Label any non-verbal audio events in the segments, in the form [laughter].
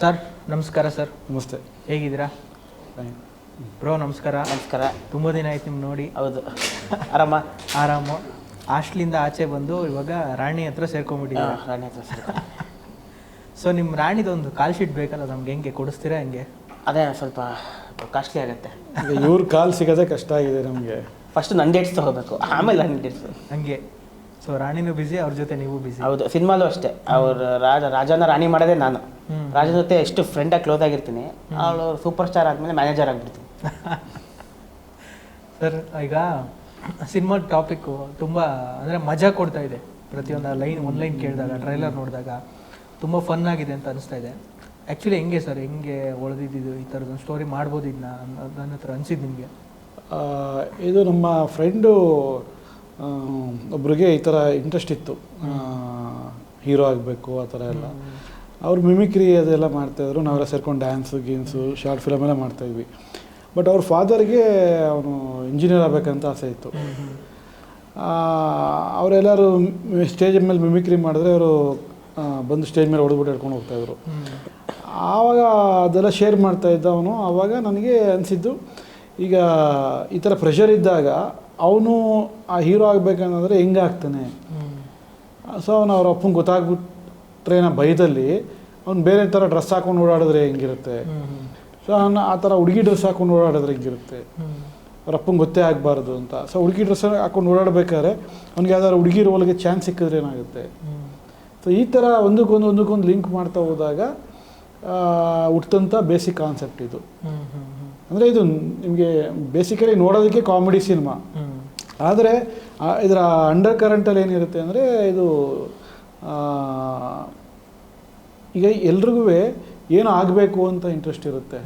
Sir ನಮಸ್ಕಾರ sir ನಮಸ್ತೆ. ಹೇಗಿದ್ದೀರಾ? ಬ್ರೋ ನಮಸ್ಕಾರ. ನಮಸ್ಕಾರ. ತುಂಬ ದಿನ ಆಯ್ತು ನಿಮ್ಗೆ ನೋಡಿ. ಹೌದು. ಆರಾಮ? ಆರಾಮು. ಹಾಸ್ಟ್ಲಿಂದ ಆಚೆ ಬಂದು ಇವಾಗ ರಾಣಿ ಹತ್ರ ಸೇರ್ಕೊಂಡ್ಬಿಟ್ಟಿದ್ದೀರಾ? ರಾಣಿ ಹತ್ರ ಸೇರ್ಕೊ ಸೊ ನಿಮ್ಮ ರಾಣಿದೊಂದು ಕಾಲ್ ಶೀಟ್ ಬೇಕಲ್ಲ ನಮ್ಗೆ ಹೆಂಗೆ? ಕೊಡಿಸ್ತೀರಾ ಹೆಂಗೆ? ಅದೇ ಸ್ವಲ್ಪ ಕಾಸ್ಟ್ಲಿ ಆಗುತ್ತೆ. ಈಗ ಇವ್ರ ಕಾಲ್ ಸಿಗೋದೇ ಕಷ್ಟ ಆಗಿದೆ ನಮಗೆ. ಫಸ್ಟ್ ನನ್ನ ಡೇಟ್ಸ್ ತಗೋಬೇಕು. ಆಮೇಲೆ ನನ್ನ ಡೇಟ್ಸ್ ಹಂಗೆ. ಸೊ ರಾಣಿನೂ ಬಿಸಿ ಅವ್ರ ಜೊತೆ ನೀವು ಬಿಸಿ ಹೌದು ಸಿನಿಮಾಲು ಅಷ್ಟೇ. ಅವ್ರ ರಾಜ ರಾಜನ ರಾಣಿ ಮಾಡೋದೇ ನಾನು. ಹ್ಮ್. ರಾಜನ ಜೊತೆ ಎಷ್ಟು ಫ್ರೆಂಡಾಗಿ ಕ್ಲೋಸ್ ಆಗಿರ್ತೀನಿ ಅವಳು ಸೂಪರ್ ಸ್ಟಾರ್ ಆದಮೇಲೆ ಮ್ಯಾನೇಜರ್ ಆಗಿಬಿಡ್ತೀನಿ. ಸರ್ ಈಗ ಸಿನಿಮಾ ಟಾಪಿಕ್ಕು ತುಂಬ ಅಂದರೆ ಮಜಾ ಕೊಡ್ತಾ ಇದೆ. ಪ್ರತಿಯೊಂದು ಲೈನ್ ಒಂದು ಲೈನ್ ಕೇಳಿದಾಗ ಟ್ರೈಲರ್ ನೋಡಿದಾಗ ತುಂಬ ಫನ್ ಆಗಿದೆ ಅಂತ ಅನಿಸ್ತಾ ಇದೆ. ಆ್ಯಕ್ಚುಲಿ ಹೆಂಗೆ ಸರ್ ಹೆಂಗೆ ಒಳ್ದಿದ್ದು ಈ ಥರದೊಂದು ಸ್ಟೋರಿ ಮಾಡ್ಬೋದು ಇದನ್ನ ನನ್ನ ಹತ್ರ ಅನಿಸಿದ್ದು ನಿಮಗೆ? ಇದು ನಮ್ಮ ಫ್ರೆಂಡು ಒಬ್ರಿಗೆ ಈ ಥರ ಇಂಟ್ರೆಸ್ಟ್ ಇತ್ತು. ಹೀರೋ ಆಗಬೇಕು ಆ ಥರ ಎಲ್ಲ. ಅವ್ರು ಮಿಮಿಕ್ರಿ ಅದೆಲ್ಲ ಮಾಡ್ತಾಯಿದ್ರು ನಾವೆಲ್ಲ ಸೇರ್ಕೊಂಡು ಡ್ಯಾನ್ಸು ಗೀನ್ಸು ಶಾರ್ಟ್ ಫಿಲಮ್ ಎಲ್ಲ ಮಾಡ್ತಾಯಿದ್ವಿ ಬಟ್ ಅವ್ರ ಫಾದರ್ಗೆ ಅವನು ಇಂಜಿನಿಯರ್ ಆಗಬೇಕಂತ ಆಸೆ ಇತ್ತು. ಅವರೆಲ್ಲರೂ ಸ್ಟೇಜ್ ಮೇಲೆ ಮಿಮಿಕ್ರಿ ಮಾಡಿದ್ರೆ ಅವರು ಬಂದು ಸ್ಟೇಜ್ ಮೇಲೆ ಹೊಡೆದ್ಬಿಟ್ಟು ಹಿಡ್ಕೊಂಡು ಹೋಗ್ತಾಯಿದ್ರು ಆವಾಗ ಅದೆಲ್ಲ ಶೇರ್ ಮಾಡ್ತಾಯಿದ್ದ ಅವನು. ಆವಾಗ ನನಗೆ ಅನಿಸಿದ್ದು ಈಗ ಈ ಥರ ಪ್ರೆಷರ್ ಇದ್ದಾಗ ಅವನು ಆ ಹೀರೋ ಆಗಬೇಕಂದ್ರೆ ಹೆಂಗಾಗ್ತಾನೆ? ಸೊ ಅವನು ಅವ್ರ ಅಪ್ಪಂಗೆ ಗೊತ್ತಾಗ್ಬಿಟ್ರೆ ನಾ ಭಯದಲ್ಲಿ ಅವ್ನು ಬೇರೆ ಥರ ಡ್ರೆಸ್ ಹಾಕೊಂಡು ಓಡಾಡಿದ್ರೆ ಹೆಂಗಿರುತ್ತೆ? ಸೊ ಅವನು ಆ ಥರ ಹುಡುಗಿ ಡ್ರೆಸ್ ಹಾಕೊಂಡು ಓಡಾಡಿದ್ರೆ ಹೆಂಗಿರುತ್ತೆ? ಅವ್ರ ಅಪ್ಪಂಗೆ ಗೊತ್ತೇ ಆಗಬಾರ್ದು ಅಂತ. ಸೊ ಹುಡುಗಿ ಡ್ರೆಸ್ ಹಾಕೊಂಡು ಓಡಾಡಬೇಕಾದ್ರೆ ಅವ್ನಿಗೆ ಯಾವ್ದಾದ್ರು ಹುಡುಗಿ ರೋಲ್ಗೆ ಚಾನ್ಸ್ ಸಿಕ್ಕಿದ್ರೆ ಏನಾಗುತ್ತೆ? ಸೊ ಈ ಥರ ಒಂದಕ್ಕೊಂದು ಒಂದಕ್ಕೊಂದು ಲಿಂಕ್ ಮಾಡ್ತಾ ಹೋದಾಗ ಹುಟ್ಟಂಥ ಬೇಸಿಕ್ ಕಾನ್ಸೆಪ್ಟ್ ಇದು. ಅಂದರೆ ಇದು ನಿಮಗೆ ಬೇಸಿಕಲಿ ನೋಡೋದಕ್ಕೆ ಕಾಮಿಡಿ ಸಿನಿಮಾ. ಆದರೆ ಇದರ ಅಂಡರ್ ಕರೆಂಟಲ್ಲಿ ಏನಿರುತ್ತೆ ಅಂದರೆ ಇದು ಈಗ ಎಲ್ರಿಗೂ ಏನು ಆಗಬೇಕು ಅಂತ ಇಂಟ್ರೆಸ್ಟ್ ಇರುತ್ತೆ.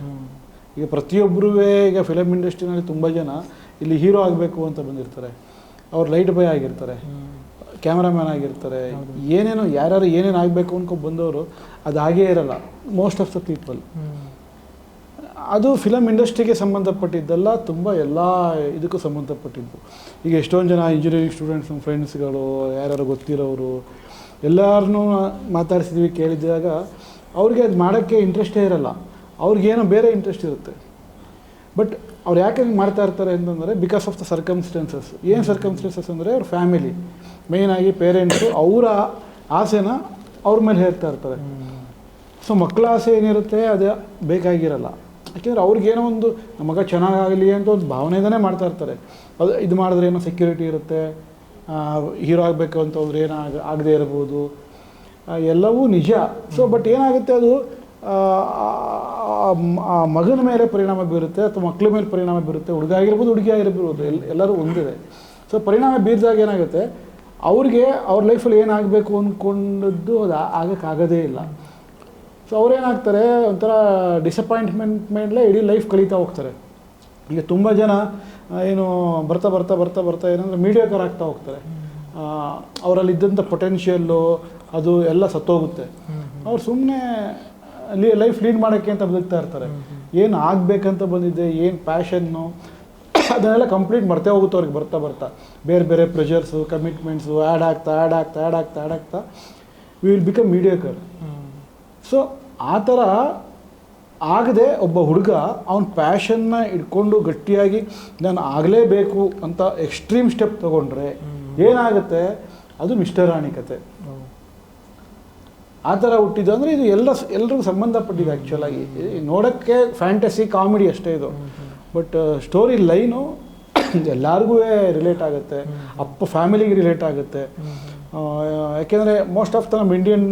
ಈಗ ಪ್ರತಿಯೊಬ್ಬರೂ ಈಗ ಫಿಲಮ್ ಇಂಡಸ್ಟ್ರಿನಲ್ಲಿ ತುಂಬ ಜನ ಇಲ್ಲಿ ಹೀರೋ ಆಗಬೇಕು ಅಂತ ಬಂದಿರ್ತಾರೆ. ಅವ್ರು ಲೈಟ್ ಬಾಯ್ ಆಗಿರ್ತಾರೆ. ಕ್ಯಾಮ್ರಾಮ್ಯಾನ್ ಆಗಿರ್ತಾರೆ. ಏನೇನು ಯಾರ್ಯಾರು ಏನೇನು ಆಗಬೇಕು ಅನ್ಕೊಂಡು ಬಂದವರು ಅದು ಹಾಗೇ ಇರಲ್ಲ. ಮೋಸ್ಟ್ ಆಫ್ ದ ಪೀಪಲ್ ಅದು ಫಿಲಮ್ ಇಂಡಸ್ಟ್ರಿಗೆ ಸಂಬಂಧಪಟ್ಟಿದ್ದಲ್ಲ ತುಂಬ ಎಲ್ಲ ಇದಕ್ಕೂ ಸಂಬಂಧಪಟ್ಟಿದ್ದು. ಈಗ ಎಷ್ಟೊಂದು ಜನ ಇಂಜಿನಿಯರಿಂಗ್ ಸ್ಟೂಡೆಂಟ್ಸ್ ನಮ್ಮ ಫ್ರೆಂಡ್ಸ್ಗಳು ಯಾರ್ಯಾರು ಗೊತ್ತಿರೋರು ಎಲ್ಲರನ್ನೂ ಮಾತಾಡ್ಸಿದ್ವಿ ಕೇಳಿದಾಗ ಅವ್ರಿಗೆ ಅದು ಮಾಡೋಕ್ಕೆ ಇಂಟ್ರೆಸ್ಟೇ ಇರಲ್ಲ. ಅವ್ರಿಗೇನೋ ಬೇರೆ ಇಂಟ್ರೆಸ್ಟ್ ಇರುತ್ತೆ. ಬಟ್ ಅವ್ರು ಯಾಕೆ ಹಿಂಗೆ ಮಾಡ್ತಾ ಇರ್ತಾರೆ ಅಂತಂದರೆ ಬಿಕಾಸ್ ಆಫ್ ದ ಸರ್ಕಮ್ಸ್ಟೆನ್ಸಸ್ ಏನು ಸರ್ಕಮ್ಸ್ಟೆನ್ಸಸ್ ಅಂದರೆ, ಅವ್ರ ಫ್ಯಾಮಿಲಿ ಮೇಯ್ನಾಗಿ ಪೇರೆಂಟ್ಸು ಅವರ ಆಸೆನ ಅವ್ರ ಮೇಲೆ ಹೇಳ್ತಾ ಇರ್ತಾರೆ. ಸೊ ಮಕ್ಕಳ ಆಸೆ ಏನಿರುತ್ತೆ, ಅದು ಬೇಕಾಗಿರಲ್ಲ. ಯಾಕೆಂದರೆ ಅವ್ರಿಗೇನೋ ಒಂದು ಮಗ ಚೆನ್ನಾಗಾಗಲಿ ಅಂತ ಒಂದು ಭಾವನೆಯಿಂದನೇ ಮಾಡ್ತಾ ಇರ್ತಾರೆ. ಅದು ಇದು ಮಾಡಿದ್ರೆ ಏನೋ ಸೆಕ್ಯೂರಿಟಿ ಇರುತ್ತೆ. ಹೀರೋ ಆಗಬೇಕು ಅಂತ ಅವ್ರು ಏನಾಗ ಆಗ, ಆಗದೇ ಇರ್ಬೋದು. ಎಲ್ಲವೂ ನಿಜ. ಸೊ ಬಟ್ ಏನಾಗುತ್ತೆ ಅದು? ಆ ಮಗನ ಮೇಲೆ ಪರಿಣಾಮ ಬೀರುತ್ತೆ ಅಥವಾ ಮಕ್ಕಳ ಮೇಲೆ ಪರಿಣಾಮ ಬೀರುತ್ತೆ? ಹುಡುಗ ಆಗಿರ್ಬೋದು, ಹುಡುಗಿ ಆಗಿರ್ಬೋದು. ಎಲ್, ಎಲ್ಲರೂ ಒಂದಿದೆ. ಸೊ ಪರಿಣಾಮ ಬೀರಿದಾಗ ಏನಾಗುತ್ತೆ? ಅವ್ರಿಗೆ ಅವ್ರ ಲೈಫಲ್ಲಿ ಏನಾಗಬೇಕು ಅಂದ್ಕೊಂಡದ್ದು ಅದು ಆಗೋಕ್ಕಾಗೋದೇ ಇಲ್ಲ. ಸೊ ಅವ್ರೇನಾಗ್ತಾರೆ ಒಂಥರ ಡಿಸಪಾಯಿಂಟ್ಮೆಂಟ್ ಮೇಲೆ ಇಡೀ ಲೈಫ್ ಕಳೀತಾ ಹೋಗ್ತಾರೆ. ಈಗ ತುಂಬ ಜನ ಏನು ಬರ್ತಾ ಬರ್ತಾ ಬರ್ತಾ ಬರ್ತಾ ಏನಂದರೆ ಮೀಡಿಯಾಕರ್ ಆಗ್ತಾ ಹೋಗ್ತಾರೆ. ಅವರಲ್ಲಿದ್ದಂಥ ಪೊಟೆನ್ಷಿಯಲ್ಲು ಅದು ಎಲ್ಲ ಸತ್ತೋಗುತ್ತೆ. ಅವ್ರು ಸುಮ್ಮನೆ ಲೈಫ್ ಲೀಡ್ ಮಾಡೋಕ್ಕೆ ಅಂತ ಬದುಕ್ತಾ ಇರ್ತಾರೆ. ಏನು ಆಗಬೇಕಂತ ಬಂದಿದೆ ಏನು ಪ್ಯಾಷನ್ನು ಅದನ್ನೆಲ್ಲ ಕಂಪ್ಲೀಟ್ ಮರ್ತೇ ಹೋಗುತ್ತೆ ಅವ್ರಿಗೆ ಬರ್ತಾ ಬರ್ತಾ. ಬೇರೆ ಬೇರೆ ಪ್ರೆಷರ್ಸು ಕಮಿಟ್ಮೆಂಟ್ಸು ಆ್ಯಡ್ ಆಗ್ತಾ ಆ್ಯಡ್ ಆಗ್ತಾ ಆ್ಯಡ್ ಆಗ್ತಾ ಆ್ಯಡ್ ಆಗ್ತಾ we will become mediocre so ಆ ಥರ ಆಗದೆ ಒಬ್ಬ ಹುಡುಗ ಅವನ ಪ್ಯಾಷನ್ನ ಇಟ್ಕೊಂಡು ಗಟ್ಟಿಯಾಗಿ ನಾನು ಆಗಲೇಬೇಕು ಅಂತ ಎಕ್ಸ್ಟ್ರೀಮ್ ಸ್ಟೆಪ್ ತಗೊಂಡ್ರೆ ಏನಾಗುತ್ತೆ? ಅದು ಮಿಸ್ಟರ್ ರಾಣಿ ಕತೆ. ಆ ಥರ ಹುಟ್ಟಿದ್ದು. ಅಂದರೆ ಇದು ಎಲ್ಲ ಎಲ್ಲರಿಗೂ ಸಂಬಂಧಪಟ್ಟಿದೆ ಆ್ಯಕ್ಚುಲಾಗಿ ನೋಡೋಕ್ಕೆ ಫ್ಯಾಂಟಸಿ ಕಾಮಿಡಿ ಅಷ್ಟೇ ಇದು. ಬಟ್ ಸ್ಟೋರಿ ಲೈನು ಎಲ್ಲರಿಗೂ ರಿಲೇಟ್ ಆಗುತ್ತೆ. ಅಪ್ಪ ಫ್ಯಾಮಿಲಿಗೆ ರಿಲೇಟ್ ಆಗುತ್ತೆ. ಯಾಕೆಂದರೆ ಮೋಸ್ಟ್ ಆಫ್ ದ ನಮ್ಮ ಇಂಡಿಯನ್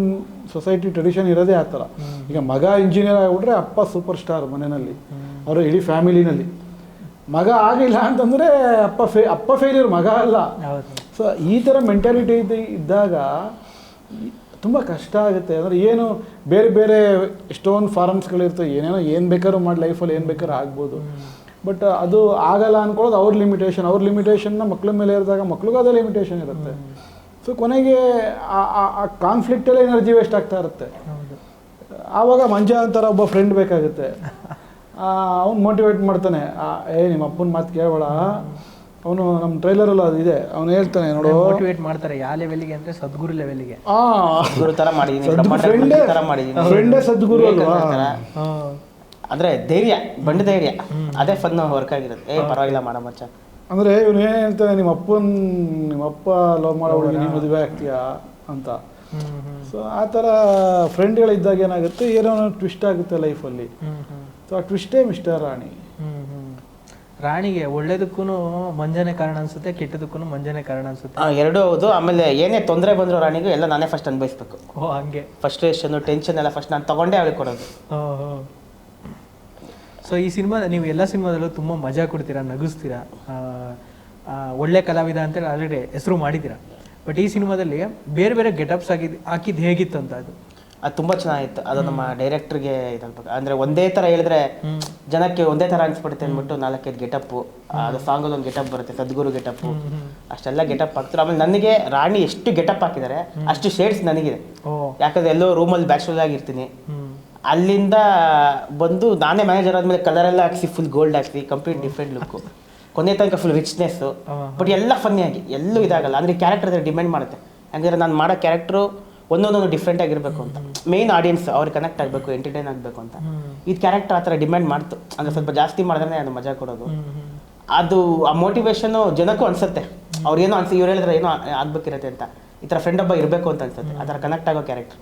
ಸೊಸೈಟಿ ಟ್ರೆಡಿಷನ್ ಇರೋದೇ ಆ ಥರ. ಈಗ ಮಗ ಇಂಜಿನಿಯರ್ ಆಗಿಬಿಟ್ರೆ ಅಪ್ಪ ಸೂಪರ್ ಸ್ಟಾರ್ ಮನೆಯಲ್ಲಿ ಅವರ ಇಡೀ ಫ್ಯಾಮಿಲಿನಲ್ಲಿ. ಮಗ ಆಗಿಲ್ಲ ಅಂತಂದರೆ ಅಪ್ಪ ಫೇ ಅಪ್ಪ ಫೇಲ್ಯೂರ್ ಮಗ ಅಲ್ಲ. ಸೊ ಈ ಥರ ಮೆಂಟಾಲಿಟಿ ಇದ್ದಾಗ ತುಂಬ ಕಷ್ಟ ಆಗುತ್ತೆ. ಅಂದರೆ ಏನು ಬೇರೆ ಬೇರೆ ಎಷ್ಟೊಂದು ಫಾರ್ಮ್ಸ್ಗಳಿರ್ತವೆ ಏನೇನೋ ಏನು ಬೇಕಾದ್ರೂ ಮಾಡಿ ಲೈಫಲ್ಲಿ ಏನು ಬೇಕಾದ್ರೂ ಆಗ್ಬೋದು. ಬಟ್ ಅದು ಆಗಲ್ಲ ಅನ್ಕೊಳ್ಳೋದು ಅವ್ರ ಲಿಮಿಟೇಷನ್ ಅವ್ರ ಲಿಮಿಟೇಷನ್ನ ಮಕ್ಳ ಮೇಲೆ ಇರಿದಾಗ ಮಕ್ಳಿಗೂ ಅದೇ ಲಿಮಿಟೇಷನ್ ಇರುತ್ತೆ. ಸೊ ಕೊನೆಗೆ ಆ- ಆ- ಆ ಕಾನ್ಫ್ಲಿಕ್ಟಲ್ಲೇ ಎನರ್ಜಿ ವೇಸ್ಟ್ ಆಗ್ತಾ ಇರುತ್ತೆ. ಆವಾಗ ಮಂಜ ಅಂತಾರ ಒಬ್ಬ ಫ್ರೆಂಡ್ ಬೇಕಾಗುತ್ತೆ. ಅವ್ನು ಮೋಟಿವೇಟ್ ಮಾಡ್ತಾನೆ. ಆ, ಏ ನಿಮ್ಮ ಅಪ್ಪನ ಮಾತು ಕೇಳಬೇಡ. ಅವನು ನಮ್ಮ ಟ್ರೈಲರಲ್ಲಿ ಅದು ಇದೆ ಅವನು ಹೇಳ್ತಾನೆ ನೋಡು. ಮೋಟಿವೇಟ್ ಮಾಡ್ತಾರೆ? ಯಾವ ಲೆವೆಲ್ಗೆ ಅಂದ್ರೆ ಸದ್ಗುರು ಲೆವೆಲ್ಗೆ ಆ. ಗುರು ಮಾಡಿದೀನಿ. ಸದ್ಗುರು friend-ಏ ಸದ್ಗುರು ಅಲ್ವಾ? ಅಂದ್ರೆ ಧೈರ್ಯ ಬಂಡ ಧೈರ್ಯ. ಅದೇ ಫನ್ ವರ್ಕ್ ಆಗಿರುತ್ತೆ. ಏ ಪರವಾಗಿಲ್ಲ ಮಾಡಮ್ಮ ಮಚ್ಚ. ಅಂದರೆ ಇವನು ಏನು ಹೇಳ್ತಾನೆ ನಿಮ್ಮ ಅಪ್ಪನ ನಿಮ್ಮ ಅಪ್ಪ ಲವ್ ಮಾಡೋ ಹುಡುಗಿ ನೀನು ಮದುವೆ ಆಗ್ತೀಯಾ? ಅಂತ. ಸೊ ಆ ಥರ ಫ್ರೆಂಡ್ಗಳಿದ್ದಾಗ ಏನಾಗುತ್ತೆ? ಏನೋ ಟ್ವಿಸ್ಟ್ ಆಗುತ್ತೆ ಲೈಫಲ್ಲಿ ಸೊ ಆ ಟ್ವಿಸ್ಟೇ ಮಿಸ್ಟರ್ ರಾಣಿ. ರಾಣಿಗೆ ಒಳ್ಳೇದಕ್ಕೂ ಮಂಜನೆ ಕಾರಣ ಅನ್ಸುತ್ತೆ ಕೆಟ್ಟದಕ್ಕೂ ಮಂಜನೆ ಕಾರಣ ಅನ್ಸುತ್ತೆ. ಆ, ಎರಡೂ ಹೌದು. ಆಮೇಲೆ ಏನೇ ತೊಂದರೆ ಬಂದರೂ ರಾಣಿಗೂ ಎಲ್ಲ ನಾನೇ ಫಸ್ಟ್ ಅನ್ಭವಿಸ್ಬೇಕು. ಓ ಹಂಗೆ. ಫ್ರಸ್ಟ್ರೇಷನ್ ಟೆನ್ಷನ್ ಎಲ್ಲ ಫಸ್ಟ್ ನಾನು ತಗೊಂಡೇ ಅವಳಿಗೆ ಕೊಡೋದು. ಸೊ ಈ ಸಿನಿಮಾ ನೀವು ಎಲ್ಲ ಸಿನಿಮಾದಲ್ಲೂ ತುಂಬ ಮಜಾ ಕೊಡ್ತೀರಾ ನಗಿಸ್ತೀರಾ ಒಳ್ಳೆ ಕಲಾವಿದ ಅಂತೇಳಿ ಆಲ್ರೆಡಿ ಹೆಸರು ಮಾಡಿದ್ದೀರಾ. ಬಟ್ ಈ ಸಿನಿಮಾದಲ್ಲಿ ಬೇರೆ ಬೇರೆ ಗೆಟಪ್ಸ್ ಆಗಿದ್ದು ಹಾಕಿದ್ದು ಹೇಗಿತ್ತು ಅಂತ ಅದು? ಅದು ತುಂಬಾ ಚೆನ್ನಾಗಿತ್ತು. ಅದು ನಮ್ಮ ಡೈರೆಕ್ಟರ್ಗೆ ಇದಾಗ್ಬೇಕು. ಅಂದ್ರೆ ಒಂದೇ ತರ ಹೇಳಿದ್ರೆ ಜನಕ್ಕೆ ಒಂದೇ ತರ ಅನ್ಸ್ಬಿಡುತ್ತೆ ಅಂದ್ಬಿಟ್ಟು ನಾಲ್ಕೈದು ಗೆಟಪ್ ಅದು ಸಾಂಗಲ್ಲಿ ಒಂದು ಗೆಟಪ್ ಬರುತ್ತೆ ಸದ್ಗುರು ಗೆಟಪ್ ಅಷ್ಟೆಲ್ಲ ಗೆಟಪ್ ಹಾಕ್ತಾರೆ ಆಮೇಲೆ ನನಗೆ ರಾಣಿ ಎಷ್ಟು ಗೆಟಪ್ ಹಾಕಿದ್ದಾರೆ ಅಷ್ಟು ಶೇಡ್ಸ್ ನನಗಿದೆ. ಯಾಕಂದ್ರೆ ಎಲ್ಲೋ ರೂಮಲ್ಲಿ ಬ್ಯಾಚುಲರ್ ಆಗಿರ್ತೀನಿ. ಅಲ್ಲಿಂದ ಬಂದು ನಾನೇ ಮ್ಯಾನೇಜರ್ ಆದ್ಮೇಲೆ ಕಲರ್ ಎಲ್ಲ ಹಾಕ್ಸಿ ಫುಲ್ ಗೋಲ್ಡ್ ಹಾಕ್ಸಿ ಕಂಪ್ಲೀಟ್ ಡಿಫ್ರೆಂಟ್ ಲುಕ್ ಕೊನೆ ತನಕ ಫುಲ್ ರಿಚ್ನೆಸ್ ಬಟ್ ಎಲ್ಲ ಫನ್ನಿ ಆಗಿ ಎಲ್ಲೂ ಇದಾಗಲ್ಲ. ಅಂದ್ರೆ ಕ್ಯಾರೆಕ್ಟರ್ ಅದ್ರ ಡಿಪೆಂಡ್ ಮಾಡುತ್ತೆ. ಹಂಗಂದ್ರೆ ನಾನು ಮಾಡೋ ಕ್ಯಾರೆಕ್ಟ್ರು ಒಂದೊಂದೊಂದು ಡಿಫ್ರೆಂಟ್ ಆಗಿರ್ಬೇಕು ಅಂತ. ಮೇನ್ ಆಡಿಯನ್ಸ್ ಅವ್ರಿಗೆ ಕನೆಕ್ಟ್ ಆಗಬೇಕು ಎಂಟರ್ಟೈನ್ ಆಗಬೇಕು ಅಂತ. ಇದು ಕ್ಯಾರೆಕ್ಟರ್ ಆ ಥರ ಡಿಮ್ಯಾಂಡ್ ಮಾಡ್ತು. ಅಂದ್ರೆ ಸ್ವಲ್ಪ ಜಾಸ್ತಿ ಮಾಡಿದ್ರೆ ಅದು ಮಜಾ ಕೊಡೋದು. ಅದು ಆ ಮೋಟಿವೇಶನು ಜನಕ್ಕೂ ಅನ್ಸುತ್ತೆ. ಅವ್ರೇನೋ ಅನ್ಸಿ ಇವ್ರು ಹೇಳಿದ್ರೆ ಏನೋ ಆಗ್ಬೇಕಿರತ್ತೆ ಅಂತ. ಈ ಥರ ಫ್ರೆಂಡ್ ಒಬ್ಬ ಇರಬೇಕು ಅಂತ ಅನ್ಸುತ್ತೆ. ಆ ಥರ ಕನೆಕ್ಟ್ ಆಗೋ ಕ್ಯಾರೆಕ್ಟರ್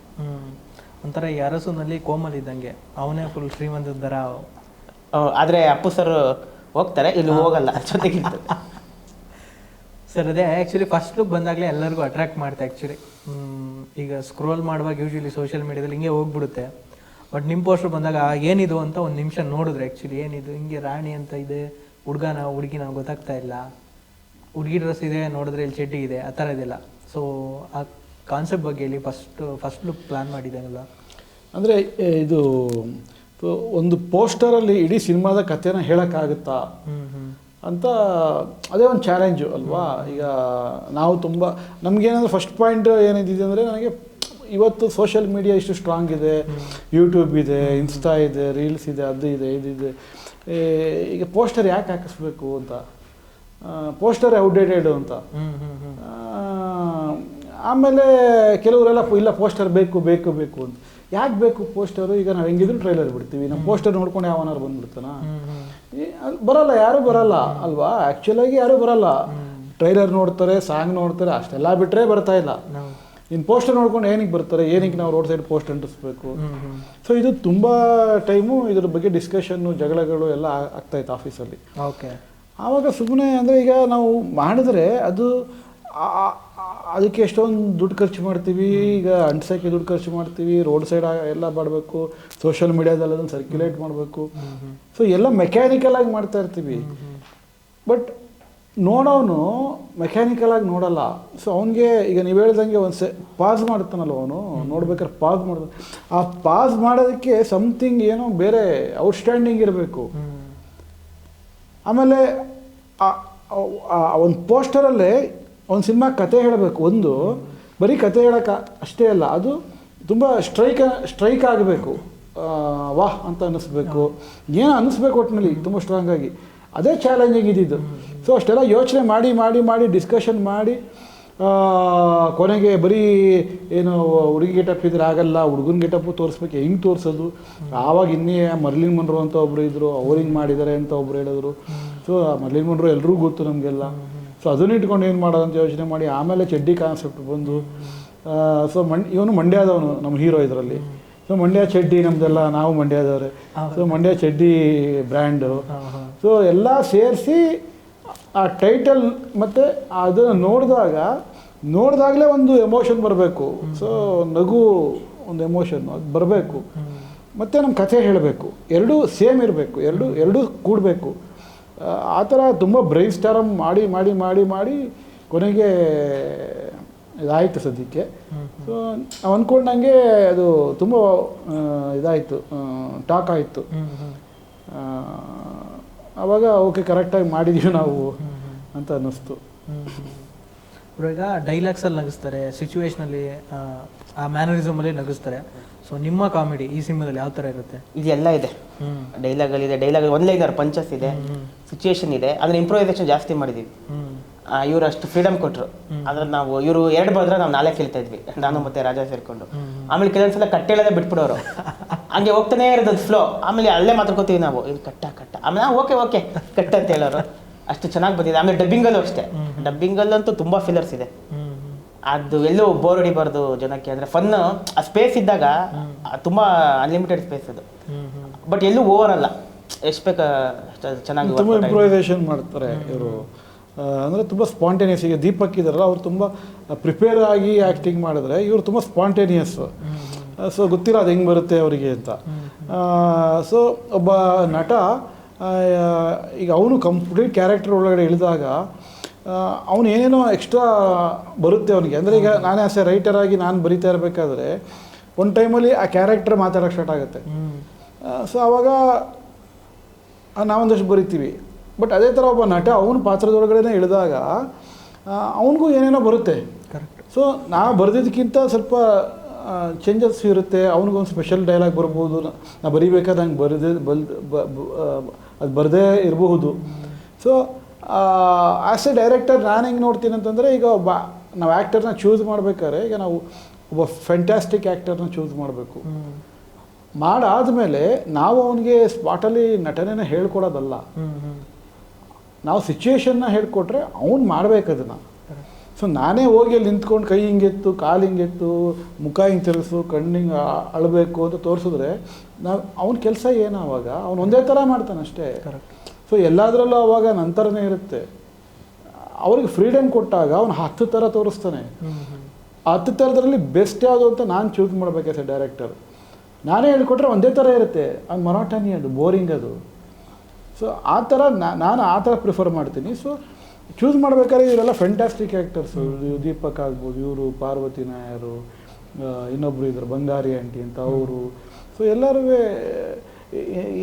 ಒಂಥರ ಈ ಅರಸುನಲ್ಲಿ ಕೋಮಲ್ ಇದ್ದಂಗೆ. ಅವನೇ ಫುಲ್ ಶ್ರೀಮಂತ ಥರ ಆದರೆ ಅಪ್ಪು ಸರ್ ಹೋಗ್ತಾರೆ ಇಲ್ಲಿ ಹೋಗಲ್ಲ ಜೊತೆಗೆ ಸರ್ [laughs] ಅದೇ ಆ್ಯಕ್ಚುಲಿ ಫಸ್ಟ್ ಲುಕ್ ಬಂದಾಗಲೇ ಎಲ್ಲರಿಗೂ ಅಟ್ರಾಕ್ಟ್ ಮಾಡುತ್ತೆ ಆ್ಯಕ್ಚುಲಿ ಈಗ ಸ್ಕ್ರೋಲ್ ಮಾಡುವಾಗ ಯೂಶ್ವಲಿ ಸೋಷಿಯಲ್ ಮೀಡಿಯಾದಲ್ಲಿ ಹಿಂಗೆ ಹೋಗ್ಬಿಡುತ್ತೆ. ಬಟ್ ನಿಮ್ಮ ಪೋಸ್ಟರ್ ಬಂದಾಗ ಏನಿದು ಅಂತ ಒಂದು ನಿಮಿಷ ನೋಡಿದ್ರೆ ಆ್ಯಕ್ಚುಲಿ ಏನಿದು ಹಿಂಗೆ ರಾಣಿ ಅಂತ ಇದೆ ಹುಡುಗನ ಹುಡುಗಿನ ನಾವು ಗೊತ್ತಾಗ್ತಾ ಇಲ್ಲ. ಹುಡುಗಿ ಡ್ರೆಸ್ ಇದೆ ನೋಡಿದ್ರೆ ಇಲ್ಲಿ ಚಡ್ಡಿ ಇದೆ ಆ ಥರ ಇದೆಲ್ಲ. ಸೊ ಆ ಕಾನ್ಸೆಪ್ಟ್ ಬಗ್ಗೆ ಹೇಳಿ ಫಸ್ಟ್ ಫಸ್ಟ್ ಲುಕ್ ಪ್ಲ್ಯಾನ್ ಮಾಡಿದಂಗೆಲ್ಲ ಅಂದರೆ ಇದು ಒಂದು ಪೋಸ್ಟರಲ್ಲಿ ಇಡೀ ಸಿನಿಮಾದ ಕಥೆನ ಹೇಳೋಕ್ಕಾಗುತ್ತಾ? ಅಂತ ಅದೇ ಒಂದು ಚಾಲೆಂಜು ಅಲ್ವಾ? ಈಗ ನಾವು ತುಂಬ ನಮಗೇನಂದ್ರೆ ಫಸ್ಟ್ ಪಾಯಿಂಟ್ ಏನಿದೆ ಅಂದರೆ ನನಗೆ ಇವತ್ತು ಸೋಷಿಯಲ್ ಮೀಡಿಯಾ ಇಷ್ಟು ಸ್ಟ್ರಾಂಗ್ ಇದೆ. ಯೂಟ್ಯೂಬ್ ಇದೆ ಇನ್ಸ್ಟಾ ಇದೆ ರೀಲ್ಸ್ ಇದೆ ಅದು ಇದೆ ಇದಿದೆ ಈಗ ಪೋಸ್ಟರ್ ಯಾಕೆ ಹಾಕಿಸ್ಬೇಕು ಅಂತ? ಪೋಸ್ಟರ್ ಔಟ್ಡೇಟೆಡ್ ಅಂತ. ಆಮೇಲೆ ಕೆಲವರೆಲ್ಲ ಇಲ್ಲ ಪೋಸ್ಟರ್ ಬೇಕು ಬೇಕು ಬೇಕು ಅಂತ. ಯಾಕೆ ಬೇಕು ಪೋಸ್ಟರು? ಈಗ ನಾವು ಹೆಂಗಿದ್ರು ಟ್ರೈಲರ್ ಬಿಡ್ತೀವಿ. ನಮ್ಮ ಪೋಸ್ಟರ್ ನೋಡ್ಕೊಂಡು ಯಾವನಾರು ಬಂದ್ಬಿಡ್ತಾನ? ಬರಲ್ಲ ಯಾರು ಬರಲ್ಲ ಅಲ್ವಾ? ಆ್ಯಕ್ಚುಲಾಗಿ ಯಾರು ಬರಲ್ಲ. ಟ್ರೈಲರ್ ನೋಡ್ತಾರೆ ಸಾಂಗ್ ನೋಡ್ತಾರೆ ಅಷ್ಟೆಲ್ಲ ಬಿಟ್ಟರೆ ಬರ್ತಾ ಇಲ್ಲ. ಇನ್ನು ಪೋಸ್ಟರ್ ನೋಡ್ಕೊಂಡು ಏನಕ್ಕೆ ಬರ್ತಾರೆ ಏನಕ್ಕೆ ನಾವು ರೋಡ್ ಸೈಡ್ ಪೋಸ್ಟ್ ಅಂಟಿಸ್ಬೇಕು ಸೊ ಇದು ತುಂಬ ಟೈಮು ಇದ್ರ ಬಗ್ಗೆ ಡಿಸ್ಕಷನ್ನು ಜಗಳಗಳು ಎಲ್ಲ ಆಗ್ತಾ ಇತ್ತು ಆಫೀಸಲ್ಲಿ ಓಕೆ. ಆವಾಗ ಸುಮ್ಮನೆ ಅಂದರೆ ಈಗ ನಾವು ಮಾಡಿದ್ರೆ ಅದು ಅದಕ್ಕೆ ಎಷ್ಟೊಂದು ದುಡ್ಡು ಖರ್ಚು ಮಾಡ್ತೀವಿ. ಈಗ ಅಂಟ್ಸೋಕ್ಕೆ ದುಡ್ಡು ಖರ್ಚು ಮಾಡ್ತೀವಿ. ರೋಡ್ ಸೈಡ್ ಎಲ್ಲ ಮಾಡಬೇಕು. ಸೋಷಿಯಲ್ ಮೀಡಿಯಾದಲ್ಲಿ ಅದನ್ನು ಸರ್ಕ್ಯುಲೇಟ್ ಮಾಡಬೇಕು. ಸೊ ಎಲ್ಲ ಮೆಕ್ಯಾನಿಕಲ್ ಆಗಿ ಮಾಡ್ತಾ ಇರ್ತೀವಿ. ಬಟ್ ನೋಡೋನು ಮೆಕ್ಯಾನಿಕಲ್ ಆಗಿ ನೋಡಲ್ಲ. ಸೊ ಅವನಿಗೆ ಈಗ ನೀವು ಹೇಳ್ದಂಗೆ ಒಂದು ಸೆ ಪಾಸ್ ಮಾಡ್ತಾನಲ್ಲ ಅವನು. ನೋಡ್ಬೇಕಾದ್ರೆ ಪಾಸ್ ಮಾಡ್ತಾನೆ. ಆ ಪಾಸ್ ಮಾಡೋದಕ್ಕೆ ಸಮಥಿಂಗ್ ಏನೋ ಬೇರೆ ಔಟ್ಸ್ಟ್ಯಾಂಡಿಂಗ್ ಇರಬೇಕು. ಆಮೇಲೆ ಒಂದು ಪೋಸ್ಟರಲ್ಲೇ ಒಂದು ಸಿನಿಮಾ ಕತೆ ಹೇಳಬೇಕು, ಒಂದು, ಬರೀ ಕತೆ ಹೇಳೋಕೆ ಅಷ್ಟೇ ಅಲ್ಲ, ಅದು ತುಂಬ ಸ್ಟ್ರೈಕ್ ಸ್ಟ್ರೈಕ್ ಆಗಬೇಕು. ವಾಹ್ ಅಂತ ಅನ್ನಿಸ್ಬೇಕು. ಏನು ಅನ್ನಿಸ್ಬೇಕು ಒಟ್ಟಿನಲ್ಲಿ ತುಂಬ ಸ್ಟ್ರಾಂಗ್ ಆಗಿ. ಅದೇ ಚಾಲೆಂಜಿಂಗ್ ಇದ್ದಿದ್ದು ಸೊ ಅಷ್ಟೆಲ್ಲ ಯೋಚನೆ ಮಾಡಿ ಮಾಡಿ ಮಾಡಿ ಡಿಸ್ಕಷನ್ ಮಾಡಿ ಕೊನೆಗೆ ಬರೀ ಏನು ಹುಡುಗಿ ಗೆಟಪ್ ಇದ್ರೆ ಆಗಲ್ಲ, ಹುಡುಗನ ಗೆಟಪ್ಪು ತೋರಿಸ್ಬೇಕು, ಹೆಂಗೆ ತೋರಿಸೋದು? ಆವಾಗ ಇನ್ನೇ ಮರ್ಲಿನ್ ಮನ್ರು ಅಂತ ಒಬ್ರು ಇದ್ದರು ಅವ್ರು ಹಿಂಗೆ ಮಾಡಿದ್ದಾರೆ ಅಂತ ಒಬ್ರು ಹೇಳಿದ್ರು. ಸೊ ಮರ್ಲಿನ್ ಮನ್ರು ಎಲ್ರಿಗೂ ಗೊತ್ತು ನಮಗೆಲ್ಲ. ಸೊ ಅದನ್ನು ಇಟ್ಕೊಂಡು ಏನು ಮಾಡೋದಂತ ಅಂತ ಯೋಚನೆ ಮಾಡಿ ಆಮೇಲೆ ಚಡ್ಡಿ ಕಾನ್ಸೆಪ್ಟ್ ಬಂದು ಸೊ ಮಂಡ್ ಇವನು ಮಂಡ್ಯದವನು ನಮ್ಮ ಹೀರೋ ಇದರಲ್ಲಿ. ಸೊ ಮಂಡ್ಯ ಚಡ್ಡಿ ನಮ್ದೆಲ್ಲ ನಾವು ಮಂಡ್ಯದವ್ರೆ. ಸೊ ಮಂಡ್ಯ ಚಡ್ಡಿ ಬ್ರ್ಯಾಂಡು ಸೊ ಎಲ್ಲ ಸೇರಿಸಿ ಆ ಟೈಟಲ್ ಮತ್ತು ಅದನ್ನು ನೋಡಿದಾಗ ನೋಡಿದಾಗಲೇ ಒಂದು ಎಮೋಷನ್ ಬರಬೇಕು. ಸೊ ನಗು ಒಂದು ಎಮೋಷನ್ ಅದು ಬರಬೇಕು. ಮತ್ತು ನಮ್ಮ ಕಥೆ ಹೇಳಬೇಕು. ಎರಡೂ ಸೇಮ್ ಇರಬೇಕು. ಎರಡು ಎರಡೂ ಕೂಡಬೇಕು. ಆ ಥರ ತುಂಬ ಬ್ರೈನ್ ಸ್ಟಾರಮ್ ಮಾಡಿ ಮಾಡಿ ಮಾಡಿ ಮಾಡಿ ಕೊನೆಗೆ ಇದಾಯಿತು ಸದ್ಯಕ್ಕೆ. ಸೊ ನಾವು ಅಂದ್ಕೊಂಡಂಗೆ ಅದು ತುಂಬ ಇದಾಯಿತು ಟಾಕ್ ಆಯಿತು. ಆವಾಗ ಓಕೆ ಕರೆಕ್ಟಾಗಿ ಮಾಡಿದೀವಿ ನಾವು ಅಂತ ಅನ್ನಿಸ್ತು. ಇವಾಗ ಈಗ ಡೈಲಾಗ್ಸಲ್ಲಿ ನಗಿಸ್ತಾರೆ ಸಿಚುವೇಶ್ನಲ್ಲಿ ಆ ಮ್ಯಾನರಿಸಮಲ್ಲಿ ನಗಿಸ್ತಾರೆ. ಸೊ ನಿಮ್ಮ ಕಾಮಿಡಿ ಈ ಸಿನಿಮಾದಲ್ಲಿ ಯಾವ ಥರ ಇರುತ್ತೆ? ಇದೆಲ್ಲ ಇದೆ. ಹ್ಞೂ ಡೈಲಾಗಲ್ಲಿದೆ ಡೈಲಾಗ್ ಒನ್ ಲೈನರ್ ಪಂಚಸ್ ಇದೆ ಸಿಚುಯೇಷನ್ ಇದೆ. ಅದನ್ನ ಇಂಪ್ರೂವೈಸೇಷನ್ ಜಾಸ್ತಿ ಮಾಡಿದೀವಿ. ಇವರು ಅಷ್ಟು ಫ್ರೀಡಮ್ ಕೊಟ್ಟರು ಅಂದ್ರೆ ನಾವು ಇವರು ಎರಡು ಬಂದ್ರೆ ನಾವು ನಾಲ್ಕು ಹೇಳ್ತಾ ಇದ್ವಿ. ನಾನು ಮತ್ತೆ ರಾಜಾ ಸೇರ್ಕೊಂಡು. ಆಮೇಲೆ ಕೆಲವೊಂದ್ಸಲ ಕಟ್ಟೇಳದೆ ಬಿಟ್ಬಿಡೋರು. ಹಂಗೆ ಹೋಗ್ತಾನೆ ಇರೋದು ಫ್ಲೋ ಆಮೇಲೆ ಅಲ್ಲೇ ಮಾತಾಡ್ಕೋತೀವಿ ನಾವು. ಇದು ಕಟ್ಟ ಕಟ್ಟ. ಆಮೇಲೆ ಓಕೆ ಓಕೆ ಕಟ್ಟ ಅಂತ ಹೇಳೋರು. ಅಷ್ಟು ಚೆನ್ನಾಗಿ ಬಂದಿದೆ. ಆಮೇಲೆ ಡಬ್ಬಿಂಗಲ್ಲೂ ಅಷ್ಟೇ. ಡಬ್ಬಿಂಗಲ್ಲಂತೂ ತುಂಬಾ ಫಿಲ್ಲರ್ಸ್ ಇದೆ. ಅದು ಎಲ್ಲೂ ಬೋರ್ ಹೊಡಿಬಾರ್ದು ಜನಕ್ಕೆ. ಅಂದ್ರೆ ಫನ್ ಆ ಸ್ಪೇಸ್ ಇದ್ದಾಗ ತುಂಬಾ ಅನ್ಲಿಮಿಟೆಡ್ ಸ್ಪೇಸ್ ಅದು. ಬಟ್ ಎಲ್ಲೂ ಓವರ್ ಅಲ್ಲ. ಎಷ್ಟು ಬೇಕ ಚೆನ್ನಾಗಿ ತುಂಬ ಇಂಪ್ರೂವೈಸೇಷನ್ ಮಾಡ್ತಾರೆ ಇವರು. ಅಂದರೆ ತುಂಬ ಸ್ಪಾಂಟೇನಿಯಸ್ ಈಗ ದೀಪಕ್ ಇದಾರಲ್ಲ ಅವ್ರು ತುಂಬ ಪ್ರಿಪೇರ್ ಆಗಿ ಆ್ಯಕ್ಟಿಂಗ್ ಮಾಡಿದ್ರೆ ಇವರು ತುಂಬ ಸ್ಪಾಂಟೇನಿಯಸ್ ಸೊ ಗೊತ್ತಿಲ್ಲ ಅದು ಹೆಂಗೆ ಬರುತ್ತೆ ಅವರಿಗೆ ಅಂತ. ಸೊ ಒಬ್ಬ ನಟ ಈಗ ಅವನು ಕಂಪ್ಲೀಟ್ ಕ್ಯಾರೆಕ್ಟರ್ ಒಳಗಡೆ ಇಳಿದಾಗ ಅವನು ಏನೇನೋ ಎಕ್ಸ್ಟ್ರಾ ಬರುತ್ತೆ ಅವನಿಗೆ. ಅಂದರೆ ಈಗ ನಾನೇ ಆಸೆ ರೈಟರ್ ಆಗಿ ನಾನು ಬರಿತಾ ಇರಬೇಕಾದ್ರೆ ಒಂದು ಟೈಮಲ್ಲಿ ಆ ಕ್ಯಾರೆಕ್ಟರ್ ಮಾತಾಡೋಕ್ಕೆ ಸ್ಟಾರ್ಟ್ ಆಗುತ್ತೆ. ಸೊ ಆವಾಗ ನಾವೊಂದಷ್ಟು ಬರಿತೀವಿ. ಬಟ್ ಅದೇ ಥರ ಒಬ್ಬ ನಟ ಅವನ ಪಾತ್ರದೊಳಗಡೆ ಇಳಿದಾಗ ಅವನಿಗೂ ಏನೇನೋ ಬರುತ್ತೆ. ಕರೆಕ್ಟ್ ಸೊ ನಾ ಬರೆದಿದ್ದಕ್ಕಿಂತ ಸ್ವಲ್ಪ ಚೇಂಜಸ್ ಇರುತ್ತೆ ಅವನಿಗೊಂದು ಸ್ಪೆಷಲ್ ಡೈಲಾಗ್ ಬರ್ಬೋದು ನ- ನಾ ಬರಿಬೇಕಾದ್ರೆ ಹಂಗೆ ಬರೆದೇ ಬಲ್ ಅದು ಬರದೇ ಇರಬಹುದು. ಸೊ ಆ್ಯಸ್ ಎ ಡೈರೆಕ್ಟರ್ ನಾನು ಹೆಂಗೆ ನೋಡ್ತೀನಿ ಅಂತಂದರೆ ಈಗ ಒಬ್ಬ ನಾವು ಆ್ಯಕ್ಟರ್ನ ಚೂಸ್ ಮಾಡ್ಬೇಕಾದ್ರೆ ಈಗ ನಾವು ಒಬ್ಬ ಫ್ಯಾಂಟ್ಯಾಸ್ಟಿಕ್ ಆ್ಯಕ್ಟರ್ನ ಚೂಸ್ ಮಾಡಬೇಕು. ಮಾಡಾದ ಮಾಡಾದಮೇಲೆ ನಾವು ಅವನಿಗೆ ಸ್ಪಾಟಲ್ಲಿ ನಟನೆನ ಹೇಳ್ಕೊಡೋದಲ್ಲ. ನಾವು ಸಿಚುವೇಶನ್ನ ಹೇಳ್ಕೊಟ್ರೆ ಅವ್ನು ಮಾಡ್ಬೇಕು ಅದನ್ನು. ಸೊ ನಾನೇ ಹೋಗಿ ಅಲ್ಲಿ ನಿಂತ್ಕೊಂಡು ಕೈ ಹಿಂಗೆತ್ತು ಕಾಲು ಹಿಂಗೆತ್ತು ಮುಖ ಹಿಂಗೆ ತಿರುಗಿಸು ಕಣ್ಣು ಹಿಂಗೆ ಅಳಬೇಕು ಅಂತ ತೋರಿಸಿದ್ರೆ ನಾವು ಅವನ ಕೆಲಸ ಏನು ಅವಾಗ ಅವ್ನು ಒಂದೇ ಥರ ಮಾಡ್ತಾನಷ್ಟೇ ಕರೆಕ್ಟ್ ಸೊ ಎಲ್ಲದರಲ್ಲೂ ಅವಾಗ ನಂತರನೇ ಇರುತ್ತೆ. ಅವ್ರಿಗೆ ಫ್ರೀಡಮ್ ಕೊಟ್ಟಾಗ ಅವನು ಹತ್ತು ಥರ ತೋರಿಸ್ತಾನೆ. ಹತ್ತು ಥರದ್ರಲ್ಲಿ ಬೆಸ್ಟ್ ಯಾವುದು ಅಂತ ನಾನು ಚೂಸ್ ಮಾಡಬೇಕು ಆಸ್ ಡೈರೆಕ್ಟರ್ ನಾನೇ ಹೇಳ್ಕೊಟ್ರೆ ಒಂದೇ ಥರ ಇರುತ್ತೆ. ಅದು ಮೊರಾಟನಿ ಅದು ಬೋರಿಂಗ್ ಅದು. ಸೊ ಆ ಥರ ನಾನು ಆ ಥರ ಪ್ರಿಫರ್ ಮಾಡ್ತೀನಿ. ಸೊ ಚೂಸ್ ಮಾಡ್ಬೇಕಾದ್ರೆ ಇವರೆಲ್ಲ ಫ್ಯಾಂಟಾಸ್ಟಿಕ್ ಆ್ಯಕ್ಟರ್ಸು ದೀಪಕ್ ಆಗ್ಬೋದು ಇವರು ಪಾರ್ವತಿ ನಾಯರು ಇನ್ನೊಬ್ಬರು ಇನ್ನೊಬ್ರು ಇದ್ದಾರೆ ಬಂಗಾರಿ ಆಂಟಿ ಅಂತ ಅವರು. ಸೊ ಎಲ್ಲರೂ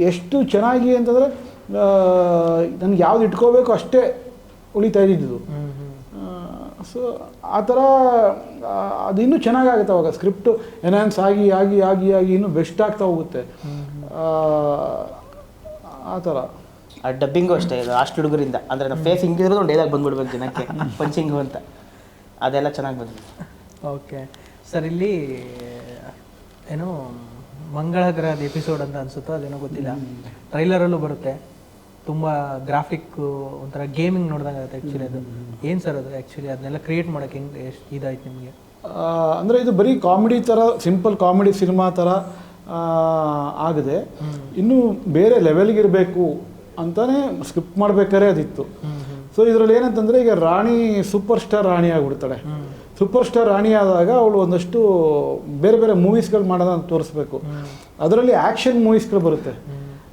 ಎಷ್ಟು ಚೆನ್ನಾಗಿ ಅಂತಂದರೆ ನನಗೆ ಯಾವ್ದು ಇಟ್ಕೋಬೇಕು ಅಷ್ಟೇ ಉಳಿತಾ ಇದ್ದಿದ್ದು. ಸೊ ಆ ಥರ ಅದು ಇನ್ನೂ ಚೆನ್ನಾಗಾಗುತ್ತೆ ಅವಾಗ. ಸ್ಕ್ರಿಪ್ಟು ಎನ್ಹಾನ್ಸ್ ಆಗಿ ಆಗಿ ಆಗಿ ಆಗಿ ಇನ್ನೂ ಬೆಸ್ಟ್ ಆಗ್ತಾ ಹೋಗುತ್ತೆ. ಆ, ಥರ. ಆ ಡಬ್ಬಿಂಗು ಅಷ್ಟೇ ಇದು ಅಷ್ಟು ಹುಡುಗರಿಂದ. ಅಂದರೆ ನಮ್ಮ ಫೇಸ್ ಹಿಂಗಿರೋದು ಒಂದು ಡೈಲಾಗ್ ಬಂದ್ಬಿಡ್ಬೇಕು ಜನಕ್ಕೆ ಪಂಚಿಂಗು ಅಂತ. ಅದೆಲ್ಲ ಚೆನ್ನಾಗಿ ಬಂದಿದೆ. ಓಕೆ. ಸರ್ ಇಲ್ಲಿ ಏನು ಮಂಗಳ ಗ್ರಹದ ಎಪಿಸೋಡ್ ಅಂತ ಅನ್ಸುತ್ತೋ ಅದೇನೋ ಗೊತ್ತಿಲ್ಲ. ಟ್ರೈಲರಲ್ಲೂ ಬರುತ್ತೆ. ತುಂಬ ಗ್ರಾಫಿಕ್ ಒಂಥರ ಗೇಮಿಂಗ್ ನೋಡ್ದಂಗೆ ಆಗುತ್ತೆ ಆ್ಯಕ್ಚುಲಿ ಅದು ಏನು ಸರ್ ಅದು ಆ್ಯಕ್ಚುಲಿ ಅದನ್ನೆಲ್ಲ ಕ್ರಿಯೇಟ್ ಮಾಡೋಕೆ ಹೆಂಗೆ ಎಷ್ಟು ಇದಾಯ್ತು ನಿಮಗೆ? ಅಂದರೆ ಇದು ಬರೀ ಕಾಮಿಡಿ ಥರ ಸಿಂಪಲ್ ಕಾಮಿಡಿ ಸಿನಿಮಾ ಥರ ಆಗಿದೆ. ಇನ್ನು ಬೇರೆ ಲೆವೆಲ್ಗೆ ಇರಬೇಕು ಅಂತಾನೆ ಸ್ಕ್ರಿಪ್ಟ್ ಮಾಡ್ಬೇಕಾದ್ರೆ ಅದಿತ್ತು. ಸೊ ಇದರಲ್ಲಿ ಏನಂತಂದರೆ ಈಗ ರಾಣಿ ಸೂಪರ್ ಸ್ಟಾರ್ ರಾಣಿ ಆಗಿಬಿಡ್ತಾಳೆ. ಸೂಪರ್ ಸ್ಟಾರ್ ರಾಣಿ ಆದಾಗ ಅವಳು ಒಂದಷ್ಟು ಬೇರೆ ಬೇರೆ ಮೂವೀಸ್ಗಳು ಮಾಡೋದನ್ನ ತೋರಿಸ್ಬೇಕು. ಅದರಲ್ಲಿ ಆ್ಯಕ್ಷನ್ ಮೂವೀಸ್ಗಳು ಬರುತ್ತೆ.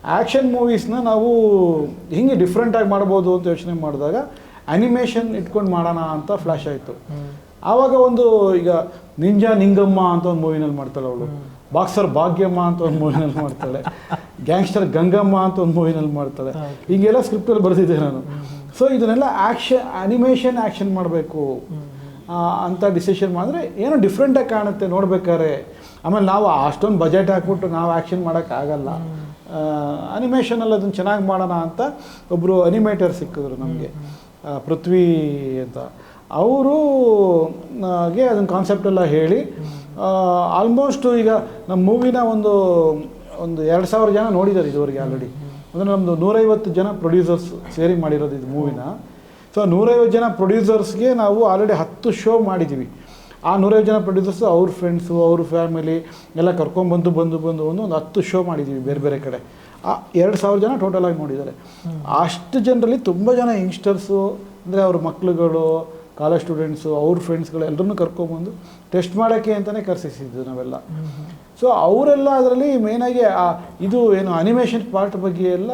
ಆ್ಯಕ್ಷನ್ ಮೂವೀಸ್ನ ನಾವು ಹಿಂಗೆ ಡಿಫ್ರೆಂಟಾಗಿ ಮಾಡ್ಬೋದು ಅಂತ ಯೋಚನೆ ಮಾಡಿದಾಗ ಅನಿಮೇಷನ್ ಇಟ್ಕೊಂಡು ಮಾಡೋಣ ಅಂತ ಫ್ಲ್ಯಾಶ್ ಆಯಿತು. ಆವಾಗ ಒಂದು ಈಗ ನಿಂಜಾ ನಿಂಗಮ್ಮ ಅಂತ ಒಂದು ಮೂವಿನಲ್ಲಿ ಮಾಡ್ತಾಳೆ ಅವಳು. ಬಾಕ್ಸರ್ ಭಾಗ್ಯಮ್ಮ ಅಂತ ಒಂದು ಮೂವಿನಲ್ಲಿ ಮಾಡ್ತಾಳೆ. [laughs] ಗ್ಯಾಂಗ್ಸ್ಟರ್ ಗಂಗಮ್ಮ ಅಂತ ಒಂದು ಮೂವಿನಲ್ಲಿ ಮಾಡ್ತಾಳೆ. ಹಿಂಗೆಲ್ಲ ಸ್ಕ್ರಿಪ್ಟಲ್ಲಿ ಬರೆದಿದ್ದೆ ನಾನು. ಸೊ ಇದನ್ನೆಲ್ಲ ಆ್ಯಕ್ಷನ್ ಅನಿಮೇಷನ್ ಆ್ಯಕ್ಷನ್ ಮಾಡಬೇಕು. ಅಂತ ಡಿಸಿಷನ್ ಮಾಡಿದ್ರೆ ಏನೋ ಡಿಫ್ರೆಂಟಾಗಿ ಕಾಣುತ್ತೆ ನೋಡ್ಬೇಕಾದ್ರೆ. ಆಮೇಲೆ ನಾವು ಅಷ್ಟೊಂದು ಬಜೆಟ್ ಹಾಕ್ಬಿಟ್ಟು ನಾವು ಆ್ಯಕ್ಷನ್ ಮಾಡೋಕ್ಕಾಗಲ್ಲ. ಅನಿಮೇಷನಲ್ಲಿ ಅದನ್ನು ಚೆನ್ನಾಗಿ ಮಾಡೋಣ ಅಂತ ಒಬ್ಬರು ಅನಿಮೇಟರ್ ಸಿಕ್ಕಿದ್ರು ನಮಗೆ. ಪೃಥ್ವಿ ಅಂತ. ಅವರು ಗೆ ಅದನ್ನ ಕಾನ್ಸೆಪ್ಟ್ ಎಲ್ಲ ಹೇಳಿ ಆಲ್ಮೋಸ್ಟ್ ಈಗ ನಮ್ಮ ಮೂವಿನ ಒಂದು ಒಂದು ಎರಡು ಸಾವಿರ ಜನ ನೋಡಿದ್ದಾರೆ ಇದುವರೆಗೆ ಆಲ್ರೆಡಿ ಅಂದರೆ ನಮ್ಮದು ನೂರೈವತ್ತು ಜನ ಪ್ರೊಡ್ಯೂಸರ್ಸ್ ಸೇರಿ ಮಾಡಿರೋದು ಇದು ಮೂವಿನ ಸೊ ನೂರೈವತ್ತು ಜನ ಪ್ರೊಡ್ಯೂಸರ್ಸ್ಗೆ ನಾವು ಆಲ್ರೆಡಿ ಹತ್ತು ಶೋ ಮಾಡಿದ್ದೀವಿ ಆ ನೂರೈವತ್ತು ಜನ ಪ್ರೊಡ್ಯೂಸರ್ಸು ಅವ್ರ ಫ್ರೆಂಡ್ಸು ಅವ್ರ ಫ್ಯಾಮಿಲಿ ಎಲ್ಲ ಕರ್ಕೊಂಡ್ಬಂದು ಬಂದು ಬಂದು ಬಂದು ಒಂದು ಹತ್ತು ಶೋ ಮಾಡಿದ್ದೀವಿ ಬೇರೆ ಬೇರೆ ಕಡೆ. ಆ ಎರಡು ಸಾವಿರ ಜನ ಟೋಟಲಾಗಿ ನೋಡಿದ್ದಾರೆ. ಅಷ್ಟು ಜನರಲ್ಲಿ ತುಂಬ ಜನ ಯಂಗ್ಸ್ಟರ್ಸು ಅಂದರೆ ಅವ್ರ ಮಕ್ಳುಗಳು ಕಾಲೇಜ್ ಸ್ಟೂಡೆಂಟ್ಸು ಅವ್ರ ಫ್ರೆಂಡ್ಸ್ಗಳು ಎಲ್ಲರನ್ನೂ ಕರ್ಕೊಂಬಂದು ಟೆಸ್ಟ್ ಮಾಡೋಕ್ಕೆ ಅಂತಲೇ ಕರೆಸಿಸಿದ್ದು ನಾವೆಲ್ಲ. ಸೊ ಅವರೆಲ್ಲ ಅದರಲ್ಲಿ ಮೇಯ್ನಾಗಿ ಇದು ಏನು ಅನಿಮೇಷನ್ ಪಾರ್ಟ್ ಬಗ್ಗೆ ಎಲ್ಲ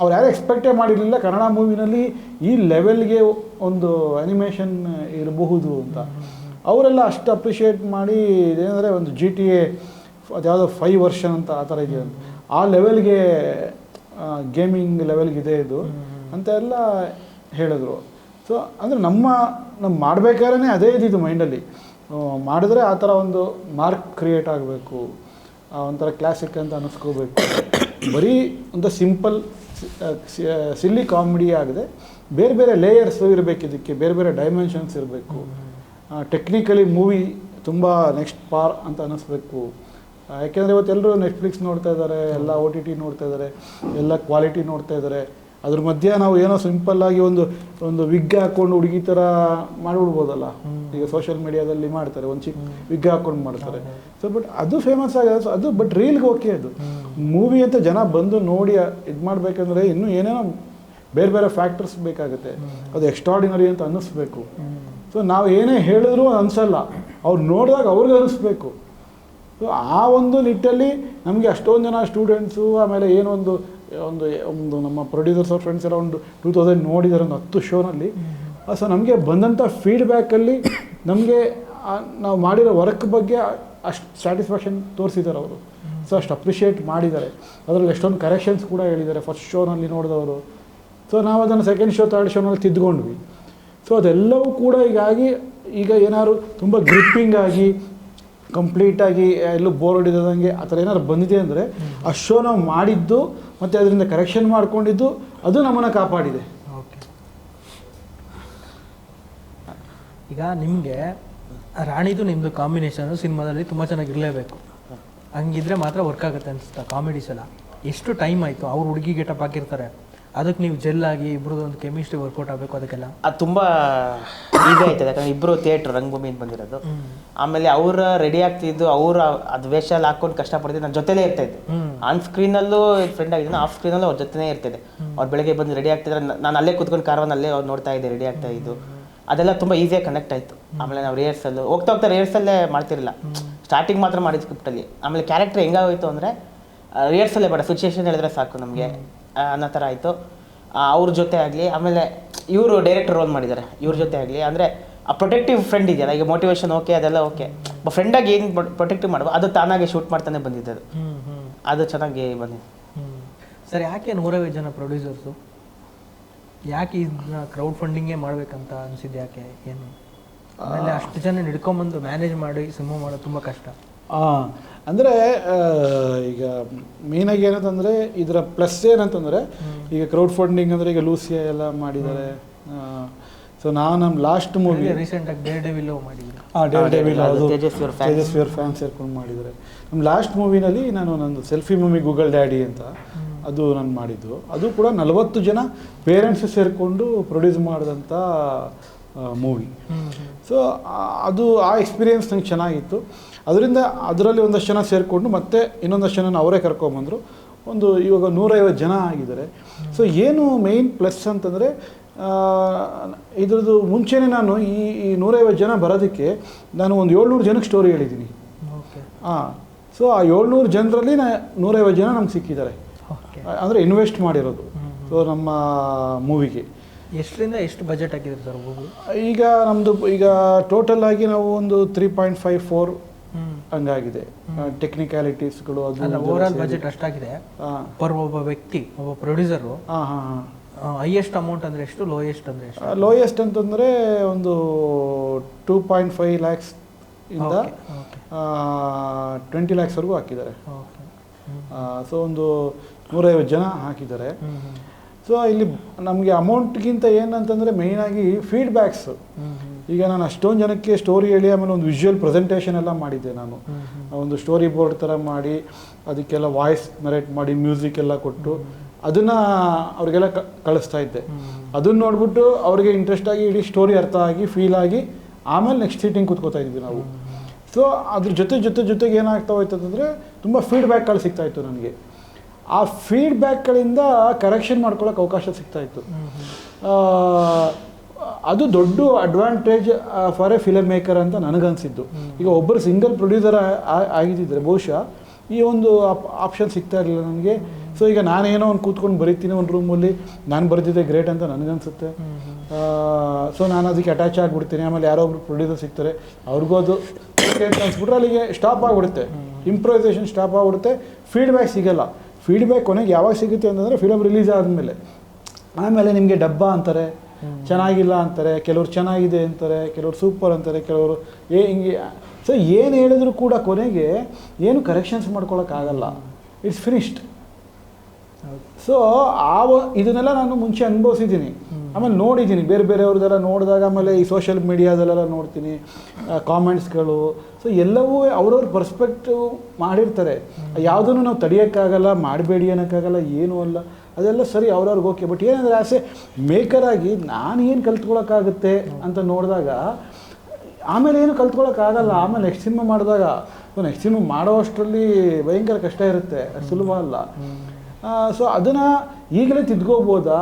ಅವ್ರು ಯಾರು ಎಕ್ಸ್ಪೆಕ್ಟೇ ಮಾಡಿರಲಿಲ್ಲ. ಕನ್ನಡ ಮೂವಿನಲ್ಲಿ ಈ ಲೆವೆಲ್ಗೆ ಒಂದು ಅನಿಮೇಷನ್ ಇರಬಹುದು ಅಂತ. ಅವರೆಲ್ಲ ಅಷ್ಟು ಅಪ್ರಿಷಿಯೇಟ್ ಮಾಡಿ ಇದೇನೆಂದರೆ ಒಂದು ಜಿ ಟಿ ಎ ಅದ್ಯಾವುದೋ ಫೈವ್ ವರ್ಷನ್ ಅಂತ ಆ ಥರ ಇದೆಯಾ ಅಂತ. ಆ ಲೆವೆಲ್ಗೆ ಗೇಮಿಂಗ್ ಲೆವೆಲ್ಗೆ ಇದೆ ಇದು ಅಂತ ಎಲ್ಲ ಹೇಳಿದ್ರು. ಸೊ ಅಂದರೆ ನಮ್ಮ ನಮ್ಮ ಮಾಡಬೇಕಾದ್ರೆ ಅದೇ ಇದ್ದಿದ್ದು ಮೈಂಡಲ್ಲಿ ಮಾಡಿದ್ರೆ ಆ ಥರ ಒಂದು ಮಾರ್ಕ್ ಕ್ರಿಯೇಟ್ ಆಗಬೇಕು. ಒಂಥರ ಕ್ಲಾಸಿಕ್ ಅಂತ ಅನ್ನಿಸ್ಕೋಬೇಕು ಬರೀ ಒಂದು ಸಿಂಪಲ್ ಸಿಲ್ಲಿ ಕಾಮಿಡಿ ಆಗದೆ. ಬೇರೆ ಬೇರೆ ಲೇಯರ್ಸು ಇರಬೇಕು ಇದಕ್ಕೆ ಬೇರೆ ಬೇರೆ ಡೈಮೆನ್ಷನ್ಸ್ ಇರಬೇಕು. ಟೆಕ್ನಿಕಲಿ ಮೂವಿ ತುಂಬ ನೆಕ್ಸ್ಟ್ ಪಾರ್ ಅಂತ ಅನ್ನಿಸ್ಬೇಕು. ಯಾಕೆಂದರೆ ಇವತ್ತೆಲ್ಲರೂ ನೆಟ್ಫ್ಲಿಕ್ಸ್ ನೋಡ್ತಾ ಇದ್ದಾರೆ ಎಲ್ಲ ಓ ಟಿ ಟಿ ನೋಡ್ತಾ ಇದ್ದಾರೆ ಎಲ್ಲ ಕ್ವಾಲಿಟಿ ನೋಡ್ತಾ ಇದ್ದಾರೆ. ಅದ್ರ ಮಧ್ಯೆ ನಾವು ಏನೋ ಸಿಂಪಲ್ ಆಗಿ ಒಂದು ಒಂದು ವಿಗ್ ಹಾಕೊಂಡು ಹುಡುಗಿ ಥರ ಮಾಡಿಬಿಡ್ಬೋದಲ್ಲ? ಈಗ ಸೋಷಿಯಲ್ ಮೀಡಿಯಾದಲ್ಲಿ ಮಾಡ್ತಾರೆ ಒಂದು ಚಿಕ್ಕ ವಿಗ್ ಹಾಕೊಂಡು ಮಾಡ್ತಾರೆ. ಸೊ ಬಟ್ ಅದು ಫೇಮಸ್ ಆಗಿದೆ ಸೊ ಅದು ಬಟ್ ರೀಲ್ಗೆ ಓಕೆ ಅದು. ಮೂವಿ ಅಂತ ಜನ ಬಂದು ನೋಡಿ ಇದು ಮಾಡಬೇಕಂದ್ರೆ ಇನ್ನೂ ಏನೇನೋ ಬೇರೆ ಬೇರೆ ಫ್ಯಾಕ್ಟರ್ಸ್ ಬೇಕಾಗುತ್ತೆ. ಅದು ಎಕ್ಸ್ಟ್ರಾಡಿನರಿ ಅಂತ ಅನ್ನಿಸ್ಬೇಕು. ಸೊ ನಾವು ಏನೇ ಹೇಳಿದ್ರೂ ಅನಿಸಲ್ಲ. ಅವ್ರು ನೋಡಿದಾಗ ಅವ್ರಿಗೆ ಅನಿಸ್ಬೇಕು. ಸೊ ಆ ಒಂದು ನಿಟ್ಟಲ್ಲಿ ನಮಗೆ ಅಷ್ಟೊಂದು ಜನ ಸ್ಟೂಡೆಂಟ್ಸು ಆಮೇಲೆ ಏನೊಂದು ಒಂದು ಒಂದು ನಮ್ಮ ಪ್ರೊಡ್ಯೂಸರ್ಸ್ ಅವ್ರ ಫ್ರೆಂಡ್ಸ್ ಎಲ್ಲ ಒಂದು ಟೂ ತೌಸಂಡ್ ನೋಡಿದ್ದಾರೆ ಒಂದು ಹತ್ತು ಶೋನಲ್ಲಿ. ಸೊ ನಮಗೆ ಬಂದಂಥ ಫೀಡ್ಬ್ಯಾಕಲ್ಲಿ ನಮಗೆ ನಾವು ಮಾಡಿರೋ ವರ್ಕ್ ಬಗ್ಗೆ ಅಷ್ಟು ಸ್ಯಾಟಿಸ್ಫ್ಯಾಕ್ಷನ್ ತೋರಿಸಿದ್ದಾರೆ ಅವರು. ಸೊ ಅಷ್ಟು ಅಪ್ರಿಷಿಯೇಟ್ ಮಾಡಿದ್ದಾರೆ ಅದರಲ್ಲಿ ಎಷ್ಟೊಂದು ಕರೆಕ್ಷನ್ಸ್ ಕೂಡ ಹೇಳಿದ್ದಾರೆ ಫಸ್ಟ್ ಶೋನಲ್ಲಿ ನೋಡಿದವರು. ಸೊ ನಾವು ಅದನ್ನು ಸೆಕೆಂಡ್ ಶೋ ತರ್ಡ್ ಶೋನಲ್ಲಿ ತಿದ್ದುಕೊಂಡ್ವಿ. ಸೊ ಅದೆಲ್ಲವೂ ಕೂಡ ಹೀಗಾಗಿ ಈಗ ಏನಾದ್ರು ತುಂಬ ಗ್ರಿಪ್ಪಿಂಗ್ ಆಗಿ ಕಂಪ್ಲೀಟಾಗಿ ಎಲ್ಲೂ ಬೋರ್ ಹೊಡಿದಂಗೆ ಆ ಥರ ಏನಾದ್ರು ಬಂದಿದೆ ಅಂದರೆ ಆ ಶೋ ನಾವು ಮಾಡಿದ್ದು ಮತ್ತು ಅದರಿಂದ ಕರೆಕ್ಷನ್ ಮಾಡ್ಕೊಂಡಿದ್ದು ಅದು ನಮ್ಮನ್ನು ಕಾಪಾಡಿದೆ. ಓಕೆ ಈಗ ನಿಮಗೆ ರಾಣಿದು ನಿಮ್ಮದು ಕಾಂಬಿನೇಷನು ಸಿನಿಮಾದಲ್ಲಿ ತುಂಬ ಚೆನ್ನಾಗಿರಲೇಬೇಕು. ಹಂಗಿದ್ರೆ ಮಾತ್ರ ವರ್ಕ್ ಆಗುತ್ತೆ ಅನಿಸುತ್ತಾ ಕಾಮಿಡೀಸ್ ಎಲ್ಲ. ಎಷ್ಟು ಟೈಮ್ ಆಯಿತು? ಅವ್ರು ಹುಡುಗಿ ಗೆಟಪ್ ಹಾಕಿರ್ತಾರೆ. ಅದಕ್ಕೆ ನೀವು ಜೆಲ್ ಆಗಿ ಇಬ್ಬರದ್ದು ಒಂದು ಕೆಮಿಸ್ಟ್ರಿ ವರ್ಕೌಟ್ ಆಗಬೇಕು ಅದಕ್ಕೆಲ್ಲ. ಅದು ತುಂಬಾ ಈಸಿ ಆಯ್ತದೆ. ಯಾಕಂದ್ರೆ ಇಬ್ರು ಥಿಯೇಟ್ರ್ ರಂಗಭೂಮಿಯಿಂದ ಬಂದಿರೋದು. ಆಮೇಲೆ ಅವ್ರ ರೆಡಿ ಆಗ್ತಿದ್ದು ಅವ್ರ ಅದು ವೇಷ ಎಲ್ಲ ಹಾಕೊಂಡು ಕಷ್ಟಪಡ್ತಿದ್ದು ನನ್ನ ಜೊತೆಲೇ ಇರ್ತಾ ಇದ್ದೆ. ಆನ್ ಸ್ಕ್ರೀನಲ್ಲೂ ಫ್ರೆಂಡ್ ಆಗಿದ್ದೀನಿ ಆಫ್ ಸ್ಕ್ರೀನಲ್ಲೂ ಅವ್ರ ಜೊತೆನೇ ಇರ್ತಿದ್ದೆ. ಅವ್ರು ಬೆಳಗ್ಗೆ ಬಂದು ರೆಡಿ ಆಗ್ತಿದ್ರೆ ನಾನು ಅಲ್ಲೇ ಕೂತ್ಕೊಂಡು ಕಾರ್ವನ್ ಅಲ್ಲೇ ಅವ್ರು ನೋಡ್ತಾ ಇದ್ದೆ ರೆಡಿ ಆಗ್ತಾ ಇದ್ದು. ಅದೆಲ್ಲ ತುಂಬ ಈಸಿಯಾಗಿ ಕನೆಕ್ಟ್ ಆಯಿತು. ಆಮೇಲೆ ನಾವು ರಿಹರ್ಸಲ್ ಹೋಗ್ತಾ ಹೋಗ್ತಾ ರಿಹರ್ಸಲ್ಲೇ ಮಾಡ್ತಿರಲಿಲ್ಲ. ಸ್ಟಾರ್ಟಿಂಗ್ ಮಾತ್ರ ಮಾಡಿದ ಸ್ಕ್ರಿಪ್ಟಲ್ಲಿ ಆಮೇಲೆ ಕ್ಯಾರೆಕ್ಟರ್ ಹೆಂಗಾಗೋಯ್ತು ಅಂದರೆ ರಿಹರ್ಸಲ್ಲೇ ಬೇಡ ಸಿಚುಯೇಷನ್ ಹೇಳಿದ್ರೆ ಸಾಕು ನಮಗೆ. ಅನ್ನೋ ಥರ ಆಯಿತು. ಅವ್ರ ಜೊತೆ ಆಗಲಿ ಆಮೇಲೆ ಇವರು ಡೈರೆಕ್ಟರ್ ರೋಲ್ ಮಾಡಿದ್ದಾರೆ. ಇವ್ರ ಜೊತೆ ಆಗಲಿ ಅಂದರೆ ಆ ಪ್ರೊಟೆಕ್ಟಿವ್ ಫ್ರೆಂಡ್ ಇದೆಯಲ್ಲ ಈಗ ಮೋಟಿವೇಶನ್ ಓಕೆ ಅದೆಲ್ಲ ಓಕೆ ಫ್ರೆಂಡಾಗಿ ಏನು ಪ್ರೊಟೆಕ್ಟಿವ್ ಮಾಡುವ? ಅದು ತಾನಾಗೆ ಶೂಟ್ ಮಾಡ್ತಾನೆ ಬಂದಿದ್ದು ಅದು ಹ್ಞೂ ಹ್ಞೂ ಅದು ಚೆನ್ನಾಗಿ ಬಂದಿದೆ ಸರಿ ಸರ್ ಯಾಕೆ ನೂರೈವತ್ತು ಜನ ಪ್ರೊಡ್ಯೂಸರ್ಸು ಯಾಕೆ ಇದನ್ನ ಕ್ರೌಡ್ ಫಂಡಿಂಗೇ ಮಾಡಬೇಕಂತ ಅನಿಸಿದ್ದು ಯಾಕೆ? ಏನು? ಆಮೇಲೆ ಅಷ್ಟು ಜನ ಹಿಡ್ಕೊಂಬಂದು ಮ್ಯಾನೇಜ್ ಮಾಡಿ ಸಿನಿಮಾ ಮಾಡೋದು ತುಂಬ ಕಷ್ಟ. ಹಾಂ ಅಂದರೆ ಈಗ ಮೇಯ್ನಾಗಿ ಏನಂತಂದರೆ ಇದರ ಪ್ಲಸ್ ಏನಂತಂದರೆ ಈಗ ಕ್ರೌಡ್ ಫಂಡಿಂಗ್ ಅಂದರೆ ಈಗ ಲೂಸಿಯಾ ಎಲ್ಲ ಮಾಡಿದ್ದಾರೆ. ಸೊ ನಾವು ನಮ್ಮ ಲಾಸ್ಟ್ ಮೂವಿ ರೀಸೆಂಟಾಗಿ ಡೇರ್ ಡೆವಿಲ್ಲೋ ಮಾಡಿದ್ರು ಹಾಂ ಡೇರ್ ಡೆವಿಲ್ ಅದು ಅದು. ತೇಜಸ್ವಿ ಅವ್ರ fans. ಫ್ಯಾನ್ಸ್ ಸೇರ್ಕೊಂಡು ಮಾಡಿದ್ದಾರೆ. ನಮ್ಮ ಲಾಸ್ಟ್ ಮೂವಿನಲ್ಲಿ ನಾನು ನಂದು ಸೆಲ್ಫಿ ಮೂವಿ ಗೂಗಲ್ ಡ್ಯಾಡಿ ಅಂತ ಅದು ನಾನು ಮಾಡಿದ್ದು. ಅದು ಕೂಡ ನಲವತ್ತು ಜನ ಪೇರೆಂಟ್ಸ್ ಸೇರಿಕೊಂಡು ಪ್ರೊಡ್ಯೂಸ್ ಮಾಡಿದಂಥ ಮೂವಿ ಸೊ ಅದು ಆ ಎಕ್ಸ್ಪೀರಿಯನ್ಸ್ ನಂಗೆ ಚೆನ್ನಾಗಿತ್ತು. ಅದರಿಂದ ಅದರಲ್ಲಿ ಒಂದಷ್ಟು ಜನ ಸೇರಿಕೊಂಡು ಮತ್ತೆ ಇನ್ನೊಂದಷ್ಟು ಜನ ಅವರೇ ಕರ್ಕೊಂಬಂದರು ಒಂದು ಇವಾಗ ನೂರೈವತ್ತು ಜನ ಆಗಿದ್ದಾರೆ. ಸೊ ಏನು ಮೇಯ್ನ್ ಪ್ಲಸ್ ಅಂತಂದರೆ ಇದ್ರದ್ದು ಮುಂಚೆನೇ ನಾನು ಈ ಈ ನೂರೈವತ್ತು ಜನ ಬರೋದಕ್ಕೆ ನಾನು ಒಂದು ಏಳ್ನೂರು ಜನಕ್ಕೆ ಸ್ಟೋರಿ ಹೇಳಿದ್ದೀನಿ. ಹಾಂ ಸೊ ಆ ಏಳ್ನೂರು ಜನರಲ್ಲಿ ನಾ ನೂರೈವತ್ತು ಜನ ನಮ್ಗೆ ಸಿಕ್ಕಿದ್ದಾರೆ. ಅಂದರೆ ಇನ್ವೆಸ್ಟ್ ಮಾಡಿರೋದು. ಸೊ ನಮ್ಮ ಮೂವಿಗೆ ಎಷ್ಟರಿಂದ ಎಷ್ಟು ಬಜೆಟ್ ಹಾಕಿದ್ರು ಸರ್ ಈಗ ನಮ್ಮದು ಈಗ ಟೋಟಲ್ ಆಗಿ ನಾವು ಒಂದು ತ್ರೀ ಪಾಯಿಂಟ್ ಫೈವ್ ಫೋರ್ ಹಂಗಾಗಿದೆ. ಟೆಕ್ನಿಕ್ಯಾಲಿಟೀಸ್ಗಳು ಅದು ಓವರ್ ಆಲ್ ಬಜೆಟ್ ಅಷ್ಟಾಗಿದೆ. ಪರ್ ಒಬ್ಬ ವ್ಯಕ್ತಿ ಒಬ್ಬ ಪ್ರೊಡ್ಯೂಸರು ಹಾಂ ಹಾಂ ಹಾಂ. ಹೈಯೆಸ್ಟ್ ಅಮೌಂಟ್ ಅಂದರೆ ಎಷ್ಟು ಲೋಯೆಸ್ಟ್ ಅಂದರೆ ಎಷ್ಟು? ಲೋಯೆಸ್ಟ್ ಅಂತಂದರೆ ಒಂದು ಟೂ ಪಾಯಿಂಟ್ ಫೈವ್ ಲ್ಯಾಕ್ಸ್ ಇಂದ ಟ್ವೆಂಟಿ ಲ್ಯಾಕ್ಸ್ವರೆಗೂ ಹಾಕಿದ್ದಾರೆ. ಸೊ ಒಂದು ನೂರೈವತ್ತು ಜನ ಹಾಕಿದ್ದಾರೆ. ಸೊ ಇಲ್ಲಿ ನಮಗೆ ಅಮೌಂಟ್ಗಿಂತ ಏನಂತಂದರೆ ಮೇಯ್ನಾಗಿ ಫೀಡ್ಬ್ಯಾಕ್ಸ್ ಈಗ ನಾನು ಅಷ್ಟೊಂದು ಜನಕ್ಕೆ ಸ್ಟೋರಿ ಹೇಳಿ ಆಮೇಲೆ ಒಂದು ವಿಜುವಲ್ ಪ್ರೆಸೆಂಟೇಷನ್ ಎಲ್ಲ ಮಾಡಿದ್ದೆ ನಾನು. ಒಂದು ಸ್ಟೋರಿ ಬೋರ್ಡ್ ಥರ ಮಾಡಿ ಅದಕ್ಕೆಲ್ಲ ವಾಯ್ಸ್ ನರೇಟ್ ಮಾಡಿ ಮ್ಯೂಸಿಕ್ ಎಲ್ಲ ಕೊಟ್ಟು ಅದನ್ನು ಅವ್ರಿಗೆಲ್ಲ ಕಳಿಸ್ತಾ ಇದ್ದೆ. ಅದನ್ನ ನೋಡ್ಬಿಟ್ಟು ಅವ್ರಿಗೆ ಇಂಟ್ರೆಸ್ಟ್ ಆಗಿ ಇಡೀ ಸ್ಟೋರಿ ಅರ್ಥ ಆಗಿ ಫೀಲ್ ಆಗಿ ಆಮೇಲೆ ನೆಕ್ಸ್ಟ್ ಸೀಟಿಂಗ್ ಕುತ್ಕೋತಾ ಇದ್ವಿ ನಾವು. ಸೊ ಅದ್ರ ಜೊತೆ ಜೊತೆ ಜೊತೆಗೆ ಏನಾಗ್ತಾ ಹೋಯ್ತು ಅಂತಂದರೆ ತುಂಬ ಫೀಡ್ಬ್ಯಾಕ್ಗಳು ಸಿಗ್ತಾ ಇತ್ತು ನನಗೆ. ಆ ಫೀಡ್ಬ್ಯಾಕ್ಗಳಿಂದ ಕರೆಕ್ಷನ್ ಮಾಡ್ಕೊಳ್ಳೋಕೆ ಅವಕಾಶ ಸಿಗ್ತಾ ಇತ್ತು. ಆ, ಅದು ದೊಡ್ಡ advantage for a film maker ಅಂತ ನನಗನ್ಸಿದ್ದು. ಈಗ ಒಬ್ಬರು ಸಿಂಗಲ್ ಪ್ರೊಡ್ಯೂಸರ್ ಆಗಿದ್ದಿದ್ರೆ ಬಹುಶಃ ಈ ಒಂದು ಆಪ್ಷನ್ ಸಿಗ್ತಾ ಇರಲಿಲ್ಲ ನನಗೆ. ಸೊ ಈಗ ನಾನೇನೋ ಒಂದು ಕೂತ್ಕೊಂಡು ಬರೀತೀನಿ ಒಂದು ರೂಮಲ್ಲಿ ನಾನು ಬರೆದಿದ್ದೆ ಗ್ರೇಟ್ ಅಂತ ನನಗನ್ಸುತ್ತೆ. ಸೊ ನಾನು ಅದಕ್ಕೆ ಅಟ್ಯಾಚ್ ಆಗಿಬಿಡ್ತೀನಿ. ಆಮೇಲೆ ಯಾರೋ ಒಬ್ರು ಪ್ರೊಡ್ಯೂಸರ್ ಸಿಗ್ತಾರೆ ಅವ್ರಿಗೂ ಅದು ಅಂತ ಅನ್ಸ್ಬಿಟ್ರೆ ಅಲ್ಲಿಗೆ ಸ್ಟಾಪ್ ಆಗಿಬಿಡುತ್ತೆ. ಇಂಪ್ರೊವೈಸೇಷನ್ ಸ್ಟಾಪ್ ಆಗಿಬಿಡುತ್ತೆ. ಫೀಡ್ಬ್ಯಾಕ್ ಸಿಗಲ್ಲ. ಫೀಡ್ಬ್ಯಾಕ್ ಕೊನೆಗೆ ಯಾವಾಗ ಸಿಗುತ್ತೆ ಅಂತಂದರೆ ಫಿಲಮ್ ರಿಲೀಸ್ ಆದಮೇಲೆ. ಆಮೇಲೆ ನಿಮಗೆ ಡಬ್ಬ ಅಂತಾರೆ ಚೆನ್ನಾಗಿಲ್ಲ ಅಂತಾರೆ ಕೆಲವರು ಚೆನ್ನಾಗಿದೆ ಅಂತಾರೆ ಕೆಲವರು ಸೂಪರ್ ಅಂತಾರೆ ಕೆಲವರು ಏ ಹಿಂಗೆ ಸೊ ಏನು ಹೇಳಿದ್ರು ಕೂಡ ಕೊನೆಗೆ ಏನು ಕರೆಕ್ಷನ್ಸ್ ಮಾಡ್ಕೊಳಕ್ಕಾಗಲ್ಲ. ಇಟ್ಸ್ ಫಿನಿಶ್ಡ್ ಸೊ ಆ ಇದನ್ನೆಲ್ಲ ನಾನು ಮುಂಚೆ ಅನುಭವಿಸಿದ್ದೀನಿ. ಆಮೇಲೆ ನೋಡಿದ್ದೀನಿ ಬೇರೆ ಬೇರೆಯವ್ರದ್ದೆಲ್ಲ ನೋಡಿದಾಗ ಆಮೇಲೆ ಈ ಸೋಷಿಯಲ್ ಮೀಡಿಯಾದಲ್ಲೆಲ್ಲ ನೋಡ್ತೀನಿ ಕಾಮೆಂಟ್ಸ್ಗಳು ಸೊ ಎಲ್ಲವೂ ಅವ್ರವ್ರ ಪರ್ಸ್ಪೆಕ್ಟಿವ್ ಮಾಡಿರ್ತಾರೆ. ಯಾವುದನ್ನು ನಾವು ತಡೆಯೋಕ್ಕಾಗಲ್ಲ ಮಾಡಬೇಡಿ ಅನ್ನೋಕ್ಕಾಗಲ್ಲ ಏನೂ ಅಲ್ಲ. ಅದೆಲ್ಲ ಸರಿ ಅವ್ರವ್ರಿಗೆ ಓಕೆ ಬಟ್ ಏನಂದರೆ ಆಸೆ ಮೇಕರಾಗಿ ನಾನು ಏನು ಕಲ್ತ್ಕೊಳ್ಳೋಕ್ಕಾಗುತ್ತೆ ಅಂತ ನೋಡಿದಾಗ ಆಮೇಲೆ ಏನು ಕಲ್ತ್ಕೊಳ್ಳೋಕ್ಕಾಗಲ್ಲ ಆಮೇಲೆ ನೆಕ್ಸ್ಟ್ ಸಿನಿಮಾ ಮಾಡಿದಾಗ ನೆಕ್ಸ್ಟ್ ಸಿನಿಮಾ ಮಾಡೋ ಅಷ್ಟರಲ್ಲಿ ಭಯಂಕರ ಕಷ್ಟ ಇರುತ್ತೆ. ಸುಲಭ ಅಲ್ಲ. ಸೊ ಅದನ್ನು ಈಗಲೇ ತಿದ್ಕೋಬೋದಾ?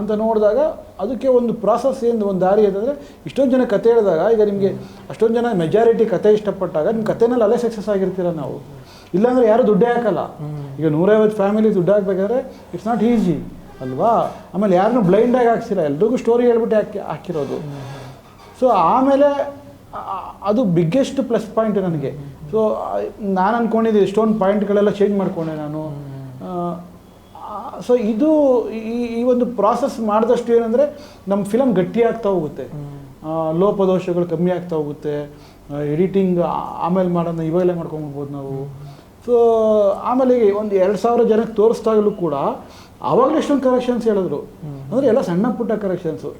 ಅಂತ ನೋಡಿದಾಗ ಅದಕ್ಕೆ ಒಂದು ಪ್ರಾಸೆಸ್ ಏನು ಒಂದು ದಾರಿ ಅಂತಂದರೆ ಇಷ್ಟೊಂದು ಜನ ಕತೆ ಹೇಳಿದಾಗ ಈಗ ನಿಮಗೆ ಅಷ್ಟೊಂದು ಜನ ಮೆಜಾರಿಟಿ ಕತೆ ಇಷ್ಟಪಟ್ಟಾಗ ನಿಮ್ಮ ಕತೆನಲ್ಲಿ ಅಲ್ಲೇ ಸಕ್ಸಸ್ ಆಗಿರ್ತೀರ ನಾವು. ಇಲ್ಲಾಂದರೆ ಯಾರು ದುಡ್ಡೇ ಹಾಕಲ್ಲ. ಈಗ ನೂರೈವತ್ತು ಫ್ಯಾಮಿಲಿ ದುಡ್ಡು ಹಾಕ್ಬೇಕಾದ್ರೆ ಇಟ್ಸ್ ನಾಟ್ ಈಸಿ ಅಲ್ವಾ? ಆಮೇಲೆ ಯಾರನ್ನು ಬ್ಲೈಂಡಾಗಿ ಹಾಕ್ಸಿಲ್ಲ ಎಲ್ರಿಗೂ ಸ್ಟೋರಿ ಹೇಳ್ಬಿಟ್ಟು ಹಾಕಿ ಹಾಕಿರೋದು. ಸೊ ಆಮೇಲೆ ಅದು ಬಿಗ್ಗೆಸ್ಟ್ ಪ್ಲಸ್ ಪಾಯಿಂಟ್ ನನಗೆ. ಸೊ ನಾನು ಅಂದ್ಕೊಂಡಿದ್ದೆ ಎಷ್ಟೊಂದು ಪಾಯಿಂಟ್ಗಳೆಲ್ಲ ಚೇಂಜ್ ಮಾಡ್ಕೊಂಡೆ ನಾನು. ಸೊ ಇದು ಈ ಈ ಒಂದು ಪ್ರಾಸೆಸ್ ಮಾಡಿದಷ್ಟು ಏನಂದರೆ ನಮ್ಮ ಫಿಲಮ್ ಗಟ್ಟಿ ಆಗ್ತಾ ಹೋಗುತ್ತೆ. ಲೋಪದೋಷಗಳು ಕಮ್ಮಿ ಆಗ್ತಾ ಹೋಗುತ್ತೆ. ಎಡಿಟಿಂಗ್ ಆಮೇಲೆ ಮಾಡೋಣ ಇವಾಗಲೇ ಮಾಡ್ಕೊಂಡ್ಬೋದು ನಾವು. ಸೊ ಆಮೇಲೆ ಒಂದು ಎರಡು ಸಾವಿರ ಜನಕ್ಕೆ ತೋರಿಸ್ದಾಗಲೂ ಕೂಡ ಆವಾಗಲೇ ಎಷ್ಟೊಂದು ಕರೆಕ್ಷನ್ಸ್ ಹೇಳಿದ್ರು. ಅಂದರೆ ಎಲ್ಲ ಸಣ್ಣ ಪುಟ್ಟ ಕರೆಕ್ಷನ್ಸು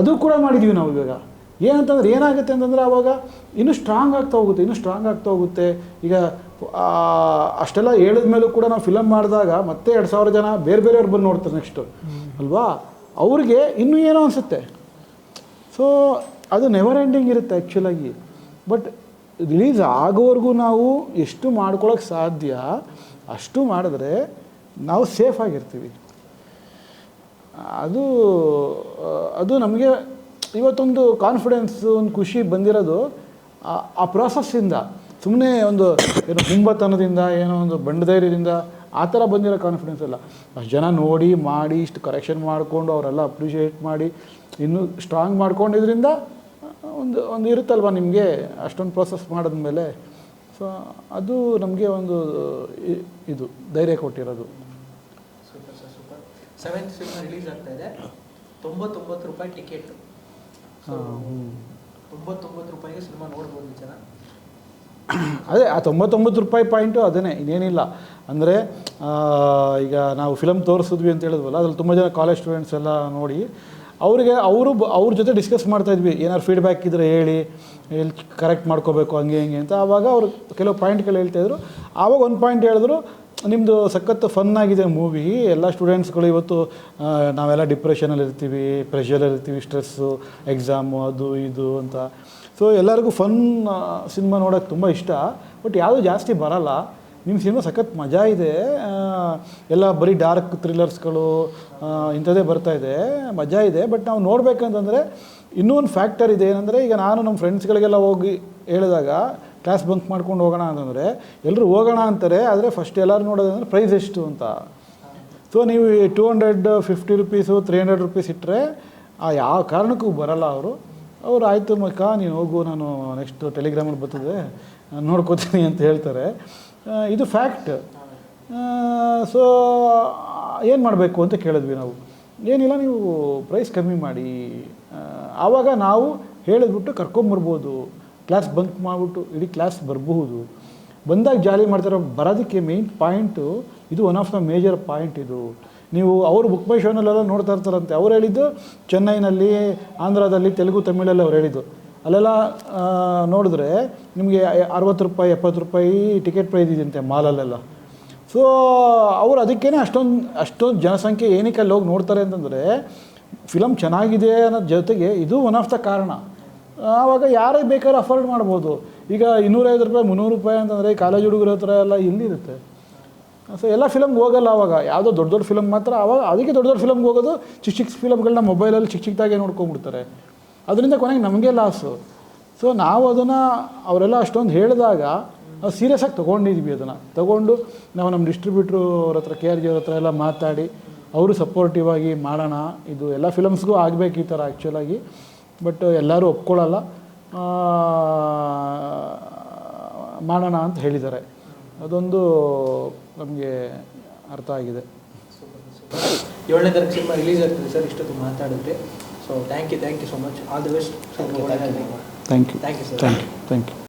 ಅದು ಕೂಡ ಮಾಡಿದ್ದೀವಿ ನಾವು ಇವಾಗ. ಏನಂತಂದ್ರೆ ಏನಾಗುತ್ತೆ ಅಂತಂದರೆ ಆವಾಗ ಇನ್ನೂ ಸ್ಟ್ರಾಂಗ್ ಆಗ್ತಾ ಹೋಗುತ್ತೆ, ಇನ್ನೂ ಸ್ಟ್ರಾಂಗ್ ಆಗ್ತಾ ಹೋಗುತ್ತೆ. ಈಗ ಅಷ್ಟೆಲ್ಲ ಹೇಳಿದ ಮೇಲೂ ಕೂಡ ನಾವು ಫಿಲಮ್ ಮಾಡಿದಾಗ ಮತ್ತೆ ಎರಡು ಸಾವಿರ ಜನ ಬೇರೆ ಬೇರೆಯವ್ರು ಬಂದು ನೋಡ್ತಾರೆ ನೆಕ್ಸ್ಟು ಅಲ್ವಾ? ಅವ್ರಿಗೆ ಇನ್ನೂ ಏನೋ ಅನಿಸುತ್ತೆ. ಸೊ ಅದು ನೆವರ್ ಎಂಡಿಂಗ್ ಇರುತ್ತೆ ಆ್ಯಕ್ಚುಲಾಗಿ ಬಟ್ ರಿಲೀಸ್ ಆಗೋವರೆಗೂ ನಾವು ಎಷ್ಟು ಮಾಡ್ಕೊಳ್ಳೋಕೆ ಸಾಧ್ಯ, ಅಷ್ಟು ಮಾಡಿದ್ರೆ ನಾವು ಸೇಫ್ ಆಗಿರ್ತೀವಿ. ಅದು ಅದು ನಮಗೆ ಇವತ್ತೊಂದು ಕಾನ್ಫಿಡೆನ್ಸ್ ಒಂದು ಖುಷಿ ಬಂದಿರೋದು, ಆ- ಪ್ರಾಸೆಸ್ಸಿಂದ ಸುಮ್ಮನೆ ಒಂದು ಏನೋ ಹುಂಬತನದಿಂದ ಏನೋ ಒಂದು ಬಂಡಧೈರ್ಯದಿಂದ ಆ ಥರ ಬಂದಿರೋ ಕಾನ್ಫಿಡೆನ್ಸ್ ಅಲ್ಲ ಅಷ್ಟು ಜನ ನೋಡಿ, ಮಾಡಿ, ಇಷ್ಟು ಕರೆಕ್ಷನ್ ಮಾಡಿಕೊಂಡು, ಅವರೆಲ್ಲ ಅಪ್ರಿಷಿಯೇಟ್ ಮಾಡಿ, ಇನ್ನೂ ಸ್ಟ್ರಾಂಗ್ ಮಾಡ್ಕೊಂಡಿದ್ರಿಂದ, ಒಂದು ಒಂದು ಇರುತ್ತಲ್ವ ನಿಮಗೆ ಅಷ್ಟೊಂದು ಪ್ರೊಸೆಸ್ ಮಾಡಿದ್ಮೇಲೆ? ಸೊ ಅದು ನಮಗೆ ಒಂದು ಇದು, ಧೈರ್ಯ ಕೊಟ್ಟಿರೋದು. Super super. ರಿಲೀಸ್ ಆಗ್ತಾ ಇದೆ. ತೊಂಬತ್ತೊಂಬತ್ತು ರೂಪಾಯಿ ಟಿಕೆಟ್ ತೊಂಬತ್ತೊಂಬತ್ತು ರೂಪಾಯಿಗೆ ಸಿನಿಮಾ ನೋಡ್ಬೋದು ಜನ. [clears throat] ಅದೇ ಆ ತೊಂಬತ್ತೊಂಬತ್ತು ರೂಪಾಯಿ ಪಾಯಿಂಟು ಅದೇ ಇನ್ನೇನಿಲ್ಲ. ಅಂದರೆ ಈಗ ನಾವು ಫಿಲಮ್ ತೋರಿಸಿದ್ವಿ ಅಂತ ಹೇಳಿದ್ವಲ್ಲ ಅದ್ರಲ್ಲಿ ತುಂಬ ಜನ ಕಾಲೇಜ್ ಸ್ಟೂಡೆಂಟ್ಸ್ ಎಲ್ಲ ನೋಡಿ ಅವರಿಗೆ ಅವರು ಅವ್ರ ಜೊತೆ ಡಿಸ್ಕಸ್ ಮಾಡ್ತಾ ಇದ್ವಿ. ಏನಾದ್ರು ಫೀಡ್ಬ್ಯಾಕ್ ಇದ್ದರೆ ಹೇಳಿ ಎಲ್ಲಿ ಕರೆಕ್ಟ್ ಮಾಡ್ಕೋಬೇಕು ಹಂಗೆ ಹಿಂಗೆ ಅಂತ. ಆವಾಗ ಅವರು ಕೆಲವು ಪಾಯಿಂಟ್ಗಳು ಹೇಳ್ತಾಯಿದ್ರು ಆವಾಗ ಒಂದು ಪಾಯಿಂಟ್ ಹೇಳಿದ್ರು ನಿಮ್ಮದು ಸಖತ್ತು ಫನ್ ಆಗಿದೆ ಮೂವಿ ಎಲ್ಲ ಸ್ಟೂಡೆಂಟ್ಸ್ಗಳು ಇವತ್ತು ನಾವೆಲ್ಲ ಡಿಪ್ರೆಷನಲ್ಲಿ ಇರ್ತೀವಿ ಇರ್ತೀವಿ ಸ್ಟ್ರೆಸ್ಸು ಎಕ್ಸಾಮು ಅದು ಇದು ಅಂತ. ಸೊ ಎಲ್ಲರಿಗೂ ಫನ್ ಸಿನಿಮಾ ನೋಡೋಕ್ಕೆ ತುಂಬ ಇಷ್ಟ. ಬಟ್ ಯಾವುದು ಜಾಸ್ತಿ ಬರಲ್ಲ. ನಿಮ್ಮ ಸಿನಿಮಾ ಸಖತ್ ಮಜಾ ಇದೆ. ಎಲ್ಲ ಬರೀ ಡಾರ್ಕ್ ಥ್ರಿಲ್ಲರ್ಸ್ಗಳು ಇಂಥದ್ದೇ ಬರ್ತಾ ಇದೆ. ಮಜಾ ಇದೆ. ಬಟ್ ನಾವು ನೋಡಬೇಕಂತಂದರೆ ಇನ್ನೂ ಒಂದು ಫ್ಯಾಕ್ಟರ್ ಇದೆ ಏನಂದರೆ, ಈಗ ನಾನು ನಮ್ಮ ಫ್ರೆಂಡ್ಸ್ಗಳಿಗೆಲ್ಲ ಹೋಗಿ ಹೇಳಿದಾಗ ಕ್ಲಾಸ್ ಬಂಕ್ ಮಾಡ್ಕೊಂಡು ಹೋಗೋಣ ಅಂತಂದರೆ ಎಲ್ಲರೂ ಹೋಗೋಣ ಅಂತಾರೆ, ಆದರೆ ಫಸ್ಟ್ ಎಲ್ಲರೂ ನೋಡೋದಂದ್ರೆ ಪ್ರೈಸ್ ಎಷ್ಟು ಅಂತ. ಸೊ ನೀವು two hundred fifty rupees three hundred rupees ಇಟ್ಟರೆ ಆ ಯಾವ ಕಾರಣಕ್ಕೂ ಬರಲ್ಲ ಅವರು. ಅವ್ರು ಆಯಿತು ಮಕ್ಕ, ನೀನು ಹೋಗು, ನಾನು ನೆಕ್ಸ್ಟ್ ಟೆಲಿಗ್ರಾಮಲ್ಲಿ ಬರ್ತದೆ ನೋಡ್ಕೋತೀನಿ ಅಂತ ಹೇಳ್ತಾರೆ. ಇದು ಫ್ಯಾಕ್ಟ್ ಸೊ ಏನು ಮಾಡಬೇಕು ಅಂತ ಕೇಳಿದ್ವಿ ನಾವು. ಏನಿಲ್ಲ, ನೀವು ಪ್ರೈಸ್ ಕಮ್ಮಿ ಮಾಡಿ. ಆವಾಗ ನಾವು ಹೇಳಿದ್ಬಿಟ್ಟು ಕರ್ಕೊಂಬರ್ಬೋದು. ಕ್ಲಾಸ್ ಬಂಕ್ ಮಾಡಿಬಿಟ್ಟು ಇಡೀ ಕ್ಲಾಸ್ ಬರಬಹುದು. ಬಂದಾಗ ಜಾಲಿ ಮಾಡ್ತಾರೆ, ಬರೋದಕ್ಕೆ ಮೇಯ್ನ್ ಪಾಯಿಂಟು ಇದು one of the major point ಇದು. ನೀವು ಅವರು ಬುಕ್ ಬೈ ಶೋನಲ್ಲೆಲ್ಲ ನೋಡ್ತಾ ಇರ್ತಾರಂತೆ. ಅವ್ರು ಹೇಳಿದ್ದು ಚೆನ್ನೈನಲ್ಲಿ, ಆಂಧ್ರದಲ್ಲಿ, ತೆಲುಗು, ತಮಿಳಲ್ಲಿ ಅವ್ರು ಹೇಳಿದ್ದು. ಅಲ್ಲೆಲ್ಲ ನೋಡಿದ್ರೆ ನಿಮಗೆ ಅರವತ್ತು ರೂಪಾಯಿ, ಎಪ್ಪತ್ತು ರೂಪಾಯಿ ಟಿಕೆಟ್ ಪ್ರೈಸ್ ಇದೆಯಂತೆ ಮಾಲಲ್ಲೆಲ್ಲ. ಸೊ ಅವರು ಅದಕ್ಕೇ ಅಷ್ಟೊಂದು ಅಷ್ಟೊಂದು ಜನಸಂಖ್ಯೆ ಏನಕ್ಕೆ ಅಲ್ಲಿ ಹೋಗಿ ನೋಡ್ತಾರೆ ಅಂತಂದರೆ ಫಿಲಮ್ ಚೆನ್ನಾಗಿದೆ ಅನ್ನೋದ್ರ ಜೊತೆಗೆ ಇದು ಒನ್ ಆಫ್ ದ ಕಾರಣ. ಆವಾಗ ಯಾರೇ ಬೇಕಾದ್ರೂ ಅಫೋರ್ಡ್ ಮಾಡ್ಬೋದು. ಈಗ ಇನ್ನೂರೈವತ್ತು ರೂಪಾಯಿ, ಮುನ್ನೂರು ರೂಪಾಯಿ ಅಂತಂದರೆ ಕಾಲೇಜ್ ಹುಡುಗರ ಹತ್ರ ಎಲ್ಲ ಇಲ್ಲಿರುತ್ತೆ. ಸೊ ಎಲ್ಲ ಫಿಲಮ್ಗೆ ಹೋಗಲ್ಲ ಆವಾಗ. ಯಾವುದೋ ದೊಡ್ಡ ದೊಡ್ಡ ಫಿಲಮ್ ಮಾತ್ರ ಆವಾಗ ಅದಕ್ಕೆ ದೊಡ್ಡ ದೊಡ್ಡ ಫಿಲಮ್ಗೆ ಹೋಗೋದು ಚಿಕ್ಕ ಚಿಕ್ಕ ಫಿಲಮ್ಗಳನ್ನ ಮೊಬೈಲಲ್ಲಿ ಚಿಕ್ಕ ಚಿಕ್ಕದಾಗೆ ನೋಡ್ಕೊಂಡ್ಬಿಡ್ತಾರೆ. ಅದರಿಂದ ಕೊನೆಗೆ ನಮಗೆ ಲಾಸು ಸೊ ನಾವು ಅದನ್ನು ಅವರೆಲ್ಲ ಅಷ್ಟೊಂದು ಹೇಳಿದಾಗ ನಾವು ಸೀರಿಯಸ್ ಆಗಿ ತೊಗೊಂಡಿದ್ವಿ ಅದನ್ನು. ತೊಗೊಂಡು ನಾವು ನಮ್ಮ ಡಿಸ್ಟ್ರಿಬ್ಯೂಟ್ರು ಅವ್ರ ಹತ್ರ ಕೆ ಆರ್ ಜಿ ಅವ್ರ ಹತ್ರ ಎಲ್ಲ ಮಾತಾಡಿ, ಅವರು ಸಪೋರ್ಟಿವ್ ಆಗಿ ಮಾಡೋಣ, ಇದು ಎಲ್ಲ ಫಿಲಮ್ಸ್ಗೂ ಆಗಬೇಕು ಈ ಥರ ಆ್ಯಕ್ಚುಲಾಗಿ ಬಟ್ ಎಲ್ಲರೂ ಒಪ್ಕೊಳ್ಳಲ್ಲ. ಮಾಡೋಣ ಅಂತ ಹೇಳಿದ್ದಾರೆ. ಅದೊಂದು ನಮಗೆ ಅರ್ಥ ಆಗಿದೆ. ಏಳನೇ ತಾರೀಕು ಸಿನಿಮಾ ರಿಲೀಸ್ ಆಗ್ತದೆ ಸರ್ ಇಷ್ಟೊತ್ತು ಮಾತಾಡಿದ್ರೆ so thank you thank you so much all the best thank you thank you sir thank you thank you